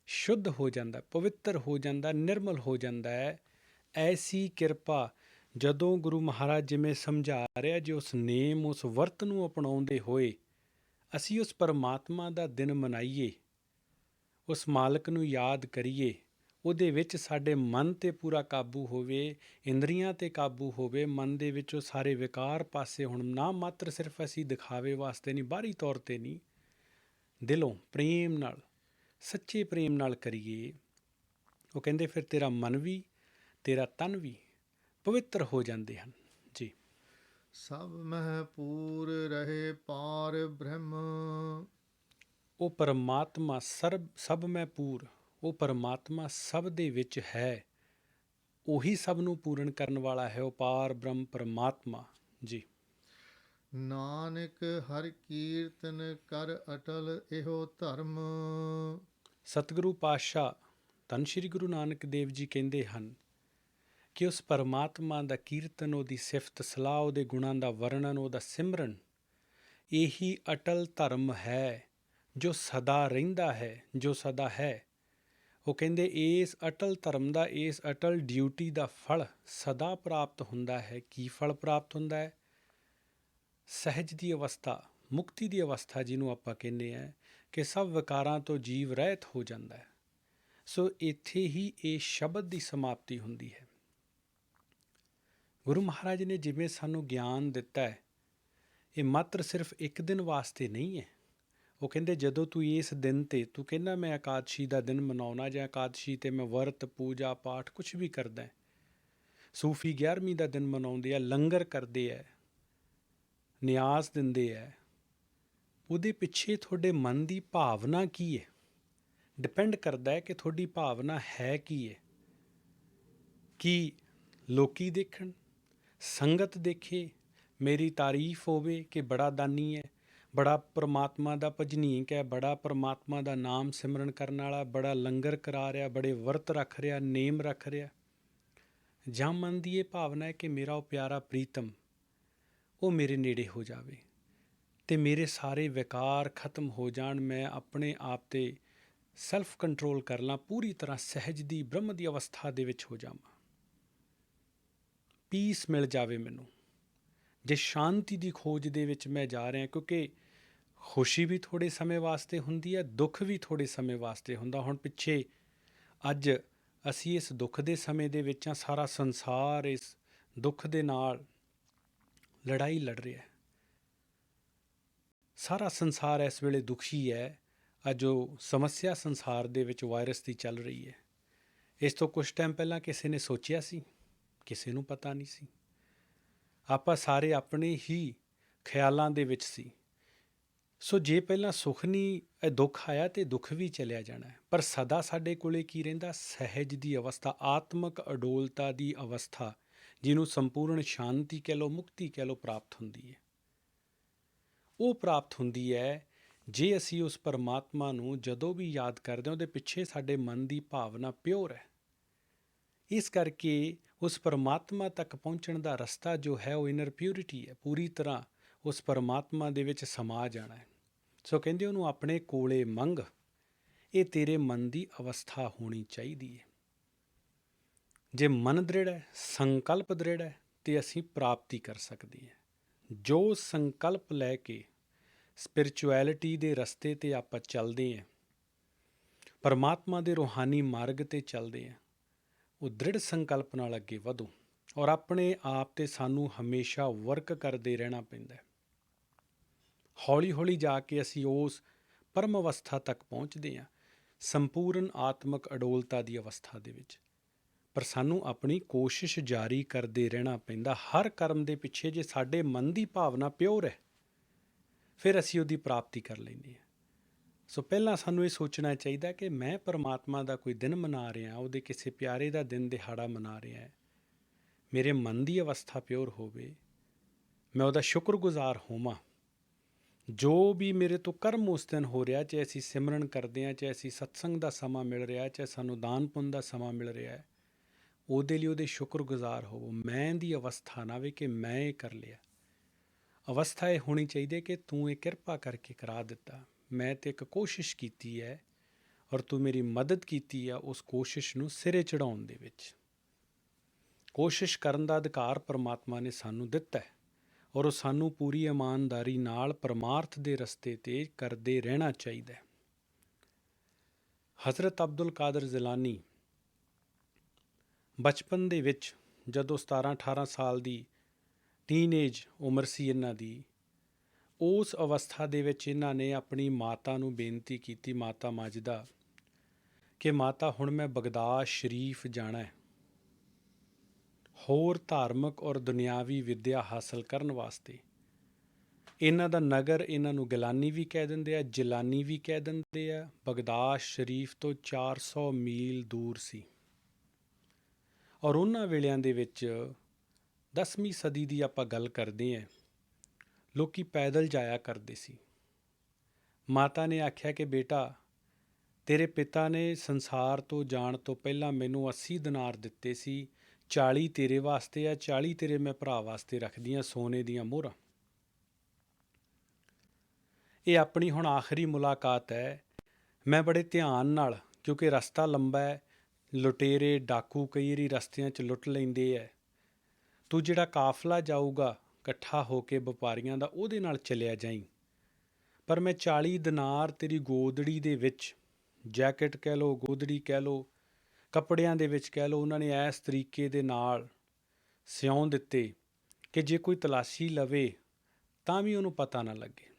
ਸ਼ੁੱਧ ਹੋ ਜਾਂਦਾ ਪਵਿੱਤਰ ਹੋ ਜਾਂਦਾ ਨਿਰਮਲ ਹੋ ਜਾਂਦਾ ਹੈ। ਐਸੀ ਕਿਰਪਾ ਜਦੋਂ ਗੁਰੂ ਮਹਾਰਾਜ ਜਿਵੇਂ ਸਮਝਾ ਰਿਹਾ ਜੀ ਉਸ ਨੇਮ ਉਸ ਵਰਤ ਨੂੰ ਅਪਣਾਉਂਦੇ ਹੋਏ ਅਸੀਂ ਉਸ ਪਰਮਾਤਮਾ ਦਾ ਦਿਨ ਮਨਾਈਏ, ਉਸ ਮਾਲਕ ਨੂੰ ਯਾਦ ਕਰੀਏ, ਉਹਦੇ ਵਿੱਚ ਸਾਡੇ ਮਨ ਤੇ ਪੂਰਾ ਕਾਬੂ ਹੋਵੇ, ਇੰਦਰੀਆਂ ਤੇ ਕਾਬੂ ਹੋਵੇ, ਮਨ ਦੇ ਵਿੱਚ ਉਹ ਸਾਰੇ ਵਿਕਾਰ ਪਾਸੇ ਹੁਣ, ਨਾ ਮਾਤਰ ਸਿਰਫ ਅਸੀਂ ਦਿਖਾਵੇ ਵਾਸਤੇ ਨਹੀਂ, ਬਾਹਰੀ ਤੌਰ ਤੇ ਨਹੀਂ, ਦਿਲੋਂ, ਪ੍ਰੇਮ ਨਾਲ, ਸੱਚੇ ਪ੍ਰੇਮ ਨਾਲ ਕਰੀਏ। ਉਹ ਕਹਿੰਦੇ, ਫਿਰ ਤੇਰਾ ਮਨ ਵੀ, ਤੇਰਾ ਤਨ ਵੀ ਪਵਿੱਤਰ ਹੋ ਜਾਂਦੇ ਹਨ। ਜੀ। ਸਭ ਮਹਿ ਪੂਰ ਰਹੇ ਪਾਰ ਬ੍ਰਹਮ। ਉਹ ਪਰਮਾਤਮਾ ਸਰਬ ਸਭ ਮੈਂ ਪੂਰ ਉਹ ਪਰਮਾਤਮਾ ਸਭ ਦੇ ਵਿੱਚ ਹੈ। ਉਹੀ ਸਭ ਨੂੰ ਪੂਰਨ ਕਰਨ ਵਾਲਾ ਹੈ ਉਹ ਪਾਰ ਬ੍ਰਹਮ ਪਰਮਾਤਮਾ। ਜੀ। ਨਾਨਕ ਹਰ ਕੀਰਤਨ ਕਰ ਅਟਲ ਇਹੋ ਧਰਮ। ਸਤਿਗੁਰੂ ਪਾਤਸ਼ਾਹ ਧੰਨ ਸ਼੍ਰੀ ਗੁਰੂ ਨਾਨਕ ਦੇਵ ਜੀ ਕਹਿੰਦੇ ਹਨ ਕਿ ਉਸ ਪਰਮਾਤਮਾ ਦਾ ਕੀਰਤਨ, ਉਹਦੀ ਸਿਫਤ, ਸਲਾਹ, ਉਹਦੇ ਗੁਣਾਂ ਦਾ ਵਰਣਨ, ਉਹਦਾ ਸਿਮਰਨ, ਇਹੀ ਅਟਲ ਧਰਮ ਹੈ ਜੋ ਸਦਾ ਰਹਿੰਦਾ ਹੈ, ਜੋ ਸਦਾ ਹੈ। ਉਹ ਕਹਿੰਦੇ, ਇਸ ਅਟਲ ਧਰਮ ਦਾ, ਇਸ ਅਟਲ ਡਿਊਟੀ ਦਾ ਫਲ ਸਦਾ ਪ੍ਰਾਪਤ ਹੁੰਦਾ ਹੈ। ਕੀ ਫਲ ਪ੍ਰਾਪਤ ਹੁੰਦਾ ਹੈ? ਸਹਿਜ ਦੀ ਅਵਸਥਾ, ਮੁਕਤੀ ਦੀ ਅਵਸਥਾ ਜਿਹਨੂੰ ਆਪਾਂ ਕਹਿੰਦੇ ਆ ਕਿ ਸਭ ਵਿਕਾਰਾਂ ਤੋਂ ਜੀਵ ਰਹਿਤ ਹੋ ਜਾਂਦਾ ਹੈ। ਸੋ ਇੱਥੇ ਹੀ ਇਹ ਸ਼ਬਦ ਦੀ ਸਮਾਪਤੀ ਹੁੰਦੀ ਹੈ। ਗੁਰੂ ਮਹਾਰਾਜ ਨੇ ਜਿਵੇਂ ਸਾਨੂੰ ਗਿਆਨ ਦਿੱਤਾ ਹੈ, ਇਹ ਮਾਤਰ ਸਿਰਫ ਇੱਕ ਦਿਨ ਵਾਸਤੇ ਨਹੀਂ ਹੈ। ਉਹ ਕਹਿੰਦੇ, ਜਦੋਂ ਤੂੰ ਇਸ ਦਿਨ ਤੇ, ਤੂੰ ਕਹਿੰਦਾ, ਮੈਂ ਇਕਾਦਸ਼ੀ ਦਾ ਦਿਨ ਮਨਾਉਣਾ ਜਾਂ ਇਕਾਦਸ਼ੀ ਤੇ ਮੈਂ ਵਰਤ, ਪੂਜਾ, ਪਾਠ ਕੁਝ ਵੀ ਕਰਦਾ ਸੂਫੀ 11ਵੀਂ ਦਾ ਦਿਨ ਮਨਾਉਂਦੇ ਆ, ਲੰਗਰ ਕਰਦੇ ਆ ਨਿਆਸ ਦਿੰਦੇ ਆ। ਉਹਦੇ ਪਿੱਛੇ ਤੁਹਾਡੇ ਮਨ ਦੀ ਭਾਵਨਾ ਕੀ ਹੈ? ਡਿਪੈਂਡ ਕਰਦਾ ਹੈ ਕਿ ਤੁਹਾਡੀ ਭਾਵਨਾ ਹੈ ਕੀ ਹੈ। ਕੀ ਲੋਕੀ ਦੇਖਣ ਸੰਗਤ ਦੇਖੇ, ਮੇਰੀ ਤਾਰੀਫ ਹੋਵੇ ਕਿ ਬੜਾ ਦਾਨੀ ਹੈ ਬੜਾ ਪ੍ਰਮਾਤਮਾ ਦਾ ਭਜਨੀਕ ਹੈ ਬੜਾ ਪ੍ਰਮਾਤਮਾ ਦਾ ਨਾਮ ਸਿਮਰਨ ਕਰਨ ਵਾਲਾ, ਬੜਾ ਲੰਗਰ ਕਰਾ ਰਿਹਾ, ਬੜੇ ਵਰਤ ਰੱਖ ਰਿਹਾ, ਨੇਮ ਰੱਖ ਰਿਹਾ। ਜਾਂ ਮਨ ਦੀ ਇਹ ਭਾਵਨਾ ਹੈ ਕਿ ਮੇਰਾ ਉਹ ਪਿਆਰਾ ਪ੍ਰੀਤਮ, ਉਹ ਮੇਰੇ ਨੇੜੇ ਹੋ ਜਾਵੇ ਤੇ ਮੇਰੇ ਸਾਰੇ ਵਿਕਾਰ ਖਤਮ ਹੋ ਜਾਣ, ਮੈਂ ਆਪਣੇ ਆਪ ਤੇ ਸੈਲਫ ਕੰਟਰੋਲ ਕਰ ਲਾਂ, ਪੂਰੀ ਤਰ੍ਹਾਂ ਸਹਿਜ ਦੀ, ਬ੍ਰਹਮ ਦੀ ਅਵਸਥਾ ਦੇ ਵਿੱਚ ਹੋ ਜਾਵਾਂ। ਪੀਸ ਮਿਲ ਜਾਵੇ ਮੈਨੂੰ। ਜੇ ਸ਼ਾਂਤੀ ਦੀ ਖੋਜ ਦੇ ਵਿੱਚ ਮੈਂ ਜਾ ਰਿਹਾ, ਕਿਉਂਕਿ ਖੁਸ਼ੀ ਵੀ ਥੋੜੇ ਸਮੇਂ ਵਾਸਤੇ ਹੁੰਦੀ ਹੈ, ਦੁੱਖ ਵੀ ਥੋੜੇ ਸਮੇਂ ਵਾਸਤੇ ਹੁੰਦਾ। ਹੁਣ ਪਿੱਛੇ ਅੱਜ ਅਸੀਂ ਇਸ ਦੁੱਖ ਦੇ ਸਮੇਂ ਦੇ ਵਿੱਚ ਆ ਸਾਰਾ ਸੰਸਾਰ ਇਸ ਦੁੱਖ ਦੇ ਨਾਲ ਲੜਾਈ ਲੜ ਰਿਹਾ ਹੈ। ਸਾਰਾ ਸੰਸਾਰ ਇਸ ਵੇਲੇ ਦੁਖੀ ਹੈ। ਆ ਜੋ ਸਮੱਸਿਆ ਸੰਸਾਰ ਦੇ ਵਿੱਚ ਵਾਇਰਸ ਦੀ ਚੱਲ ਰਹੀ ਹੈ। ਇਸ ਤੋਂ ਕੁਝ ਟਾਈਮ ਪਹਿਲਾਂ ਕਿਸੇ ਨੇ ਸੋਚਿਆ ਸੀ? ਕਿਸੇ ਨੂੰ ਪਤਾ ਨਹੀਂ ਸੀ। ਆਪਾਂ ਸਾਰੇ ਆਪਣੇ ਹੀ ਖਿਆਲਾਂ ਦੇ ਵਿੱਚ ਸੀ। ਸੋ ਜੇ ਪਹਿਲਾਂ ਸੁਖ ਨਹੀਂ ਇਹ ਦੁੱਖ ਆਇਆ ਤੇ ਦੁੱਖ ਵੀ ਚਲਿਆ ਜਾਣਾ ਪਰ ਸਦਾ ਸਾਡੇ ਕੋਲੇ ਕੀ ਰਹਿੰਦਾ? ਸਹਿਜ ਦੀ ਅਵਸਥਾ, ਆਤਮਕ ਅਡੋਲਤਾ ਦੀ ਅਵਸਥਾ, ਜਿਹਨੂੰ ਸੰਪੂਰਨ ਸ਼ਾਂਤੀ ਕਹਿ ਲੋ ਮੁਕਤੀ ਕਹਿ ਲੋ ਪ੍ਰਾਪਤ ਹੁੰਦੀ ਹੈ। ਉਹ ਪ੍ਰਾਪਤ ਹੁੰਦੀ ਹੈ, ਜੇ ਅਸੀਂ ਉਸ ਪਰਮਾਤਮਾ ਨੂੰ ਜਦੋਂ ਵੀ ਯਾਦ ਕਰਦੇ ਹਾਂ, ਉਹਦੇ ਪਿੱਛੇ ਸਾਡੇ ਮਨ ਦੀ ਭਾਵਨਾ ਪਿਓਰ ਹੈ। ਇਸ ਕਰਕੇ ਉਸ ਪਰਮਾਤਮਾ ਤੱਕ ਪਹੁੰਚਣ ਦਾ ਰਸਤਾ ਜੋ ਹੈ ਉਹ ਇਨਰ ਪਿਉਰਿਟੀ ਹੈ, ਪੂਰੀ ਤਰ੍ਹਾਂ ਉਸ ਪਰਮਾਤਮਾ ਦੇ ਵਿੱਚ ਸਮਾ ਜਾਣਾ ਹੈ। ਸੋ ਕਹਿੰਦੇ ਉਹਨੂੰ ਆਪਣੇ ਕੋਲੇ ਮੰਗ, ਇਹ ਤੇਰੇ ਮਨ ਦੀ ਅਵਸਥਾ ਹੋਣੀ ਚਾਹੀਦੀ ਹੈ। ਜੇ ਮਨ ਦ੍ਰਿੜ ਹੈ, ਸੰਕਲਪ ਦ੍ਰਿੜ ਹੈ, ਤੇ ਅਸੀਂ ਪ੍ਰਾਪਤੀ ਕਰ ਸਕਦੇ ਹਾਂ। ਜੋ ਸੰਕਲਪ ਲੈ ਕੇ ਸਪਿਰਚੁਅਲਿਟੀ ਦੇ ਰਸਤੇ ਤੇ ਆਪਾਂ ਚੱਲਦੇ ਹਾਂ, ਪਰਮਾਤਮਾ ਦੇ ਰੂਹਾਨੀ ਮਾਰਗ ਤੇ ਚੱਲਦੇ ਹਾਂ ਉਹ ਦ੍ਰਿੜ ਸੰਕਲਪ ਨਾਲ ਅੱਗੇ ਵਧੋ ਔਰ ਆਪਣੇ ਆਪ ਤੇ ਸਾਨੂੰ ਹਮੇਸ਼ਾ ਵਰਕ ਕਰਦੇ ਰਹਿਣਾ ਪੈਂਦਾ ਹੈ। ਹੌਲੀ ਹੌਲੀ ਜਾ ਕੇ ਅਸੀਂ ਉਸ ਪਰਮ ਅਵਸਥਾ ਤੱਕ ਪਹੁੰਚਦੇ ਹਾਂ, ਸੰਪੂਰਨ ਆਤਮਿਕ ਅਡੋਲਤਾ ਦੀ ਅਵਸਥਾ ਦੇ ਵਿੱਚ। ਪਰ ਸਾਨੂੰ ਆਪਣੀ ਕੋਸ਼ਿਸ਼ ਜਾਰੀ ਕਰਦੇ ਰਹਿਣਾ ਪੈਂਦਾ, ਹਰ ਕਰਮ ਦੇ ਪਿੱਛੇ ਜੇ ਸਾਡੇ ਮਨ ਦੀ ਭਾਵਨਾ ਪਿਓਰ ਹੈ, ਫਿਰ ਅਸੀਂ ਉਹਦੀ ਪ੍ਰਾਪਤੀ ਕਰ ਲੈਂਦੇ ਹਾਂ। ਸੋ ਪਹਿਲਾਂ ਸਾਨੂੰ ਇਹ ਸੋਚਣਾ ਚਾਹੀਦਾ ਕਿ ਮੈਂ ਪਰਮਾਤਮਾ ਦਾ ਕੋਈ ਦਿਨ ਮਨਾ ਰਿਹਾ, ਉਹਦੇ ਕਿਸੇ ਪਿਆਰੇ ਦਾ ਦਿਨ ਦਿਹਾੜਾ ਮਨਾ ਰਿਹਾ ਮੇਰੇ ਮਨ ਦੀ ਅਵਸਥਾ ਪਿਓਰ ਹੋਵੇ, ਮੈਂ ਉਹਦਾ ਸ਼ੁਕਰਗੁਜ਼ਾਰ ਹੋਵਾਂ। ਜੋ ਵੀ ਮੇਰੇ ਤੋਂ ਕਰਮ ਉਸ ਦਿਨ ਹੋ ਰਿਹਾ, ਚਾਹੇ ਅਸੀਂ ਸਿਮਰਨ ਕਰਦੇ ਹਾਂ, ਚਾਹੇ ਅਸੀਂ ਸਤਸੰਗ ਦਾ ਸਮਾਂ ਮਿਲ ਰਿਹਾ, ਚਾਹੇ ਸਾਨੂੰ ਦਾਨ ਪੁੰਨ ਦਾ ਸਮਾਂ ਮਿਲ ਰਿਹਾ ਹੈ, ਉਹਦੇ ਲਈ ਉਹਦੇ ਸ਼ੁਕਰਗੁਜ਼ਾਰ ਹੋਵੋ। ਮੈਂ ਦੀ ਅਵਸਥਾ ਨਾ ਵੇ ਕਿ ਮੈਂ ਇਹ ਕਰ ਲਿਆ। ਅਵਸਥਾ ਇਹ ਹੋਣੀ ਚਾਹੀਦੀ ਹੈ ਕਿ ਤੂੰ ਇਹ ਕਿਰਪਾ ਕਰਕੇ ਕਰਾ ਦਿੱਤਾ। ਮੈਂ ਤੇ ਇੱਕ ਕੋਸ਼ਿਸ਼ ਕੀਤੀ ਹੈ ਔਰ ਤੂੰ ਮੇਰੀ ਮਦਦ ਕੀਤੀ ਆ ਉਸ ਕੋਸ਼ਿਸ਼ ਨੂੰ ਸਿਰੇ ਚੜਾਉਣ ਦੇ ਵਿੱਚ। ਕੋਸ਼ਿਸ਼ ਕਰਨ ਦਾ ਅਧਿਕਾਰ ਪਰਮਾਤਮਾ ਨੇ ਸਾਨੂੰ ਦਿੱਤਾ ਹੈ ਔਰ ਉਹ ਸਾਨੂੰ ਪੂਰੀ ਇਮਾਨਦਾਰੀ ਨਾਲ ਪਰਮਾਰਥ ਦੇ ਰਸਤੇ ਤੇ ਕਰਦੇ ਰਹਿਣਾ ਚਾਹੀਦਾ ਹੈ। ਹਜ਼ਰਤ ਅਬਦੁਲ ਕਾਦਰ ਜ਼ਿਲਾਨੀ ਬਚਪਨ ਦੇ ਵਿੱਚ ਜਦੋਂ 17 18 ਸਾਲ ਦੀ ਟੀਨੇਜ ਉਮਰ ਸੀ ਇਹਨਾਂ ਦੀ ਉਸ ਅਵਸਥਾ ਦੇ ਵਿੱਚ ਇਹਨਾਂ ਨੇ ਆਪਣੀ ਮਾਤਾ ਨੂੰ ਬੇਨਤੀ ਕੀਤੀ, ਮਾਤਾ ਮਾਜਦਾ, ਕਿ ਮਾਤਾ ਹੁਣ ਮੈਂ ਬਗਦਾਦ ਸ਼ਰੀਫ ਜਾਣਾ ਹੈ। ਹੋਰ ਧਾਰਮਿਕ ਔਰ ਦੁਨਿਆਵੀ ਵਿੱਦਿਆ ਹਾਸਲ ਕਰਨ ਵਾਸਤੇ ਇਹਨਾਂ ਦਾ ਨਗਰ ਇਹਨਾਂ ਨੂੰ ਗਿਲਾਨੀ ਵੀ ਕਹਿ ਦਿੰਦੇ ਆ, ਜਿਲਾਨੀ ਵੀ ਕਹਿ ਦਿੰਦੇ ਆ। ਬਗਦਾਦ ਸ਼ਰੀਫ ਤੋਂ 400 ਮੀਲ ਦੂਰ ਸੀ। ਔਰ ਉਹਨਾਂ ਵੇਲਿਆਂ ਦੇ ਵਿੱਚ 10ਵੀਂ ਸਦੀ ਦੀ ਆਪਾਂ ਗੱਲ ਕਰਦੇ ਆਂ ਲੋਕੀ ਪੈਦਲ ਜਾਇਆ ਕਰਦੇ ਸੀ। ਮਾਤਾ ਨੇ ਆਖਿਆ ਕਿ ਬੇਟਾ, ਤੇਰੇ ਪਿਤਾ ਨੇ ਸੰਸਾਰ ਤੋਂ ਜਾਣ ਤੋਂ ਪਹਿਲਾਂ ਮੈਨੂੰ 80 ਦਿਨਾਰ ਦਿੱਤੇ ਸੀ 40 ਤੇਰੇ ਵਾਸਤੇ ਆ 40 ਤੇਰੇ ਮੈਂ ਭਰਾ ਵਾਸਤੇ ਰੱਖਦੀਆਂ ਸੋਨੇ ਦੀਆਂ ਮੋਹਰਾਂ। ਇਹ ਆਪਣੀ ਹੁਣ ਆਖਰੀ ਮੁਲਾਕਾਤ ਹੈ। ਮੈਂ ਬੜੇ ਧਿਆਨ ਨਾਲ, ਕਿਉਂਕਿ ਰਸਤਾ ਲੰਬਾ ਹੈ, ਲੁਟੇਰੇ, ਡਾਕੂ ਕਈ ਵਾਰੀ ਰਸਤਿਆਂ 'ਚ ਲੁੱਟ ਲੈਂਦੇ ਐ। ਤੂੰ ਜਿਹੜਾ ਕਾਫਲਾ ਜਾਊਗਾ ਇਕੱਠਾ ਹੋ ਕੇ ਵਪਾਰੀਆਂ ਦਾ ਉਹਦੇ ਨਾਲ ਚੱਲਿਆ ਜਾਈ। ਪਰ ਮੈਂ 40 ਦਿਨਾਰ ਤੇਰੀ ਗੋਦੜੀ ਦੇ ਵਿੱਚ, ਜੈਕਟ ਕਹਿ ਲੋ ਗੋਦੜੀ ਕਹਿ ਲੋ ਕੱਪੜਿਆਂ ਦੇ ਵਿੱਚ ਕਹਿ ਲੋ ਉਹਨਾਂ ਨੇ ਇਸ ਤਰੀਕੇ ਦੇ ਨਾਲ ਸਿਉਂ ਦਿੱਤੇ ਕਿ ਜੇ ਕੋਈ ਤਲਾਸ਼ੀ ਲਵੇ ਤਾਂ ਵੀ ਉਹਨੂੰ ਪਤਾ ਨਾ ਲੱਗੇ।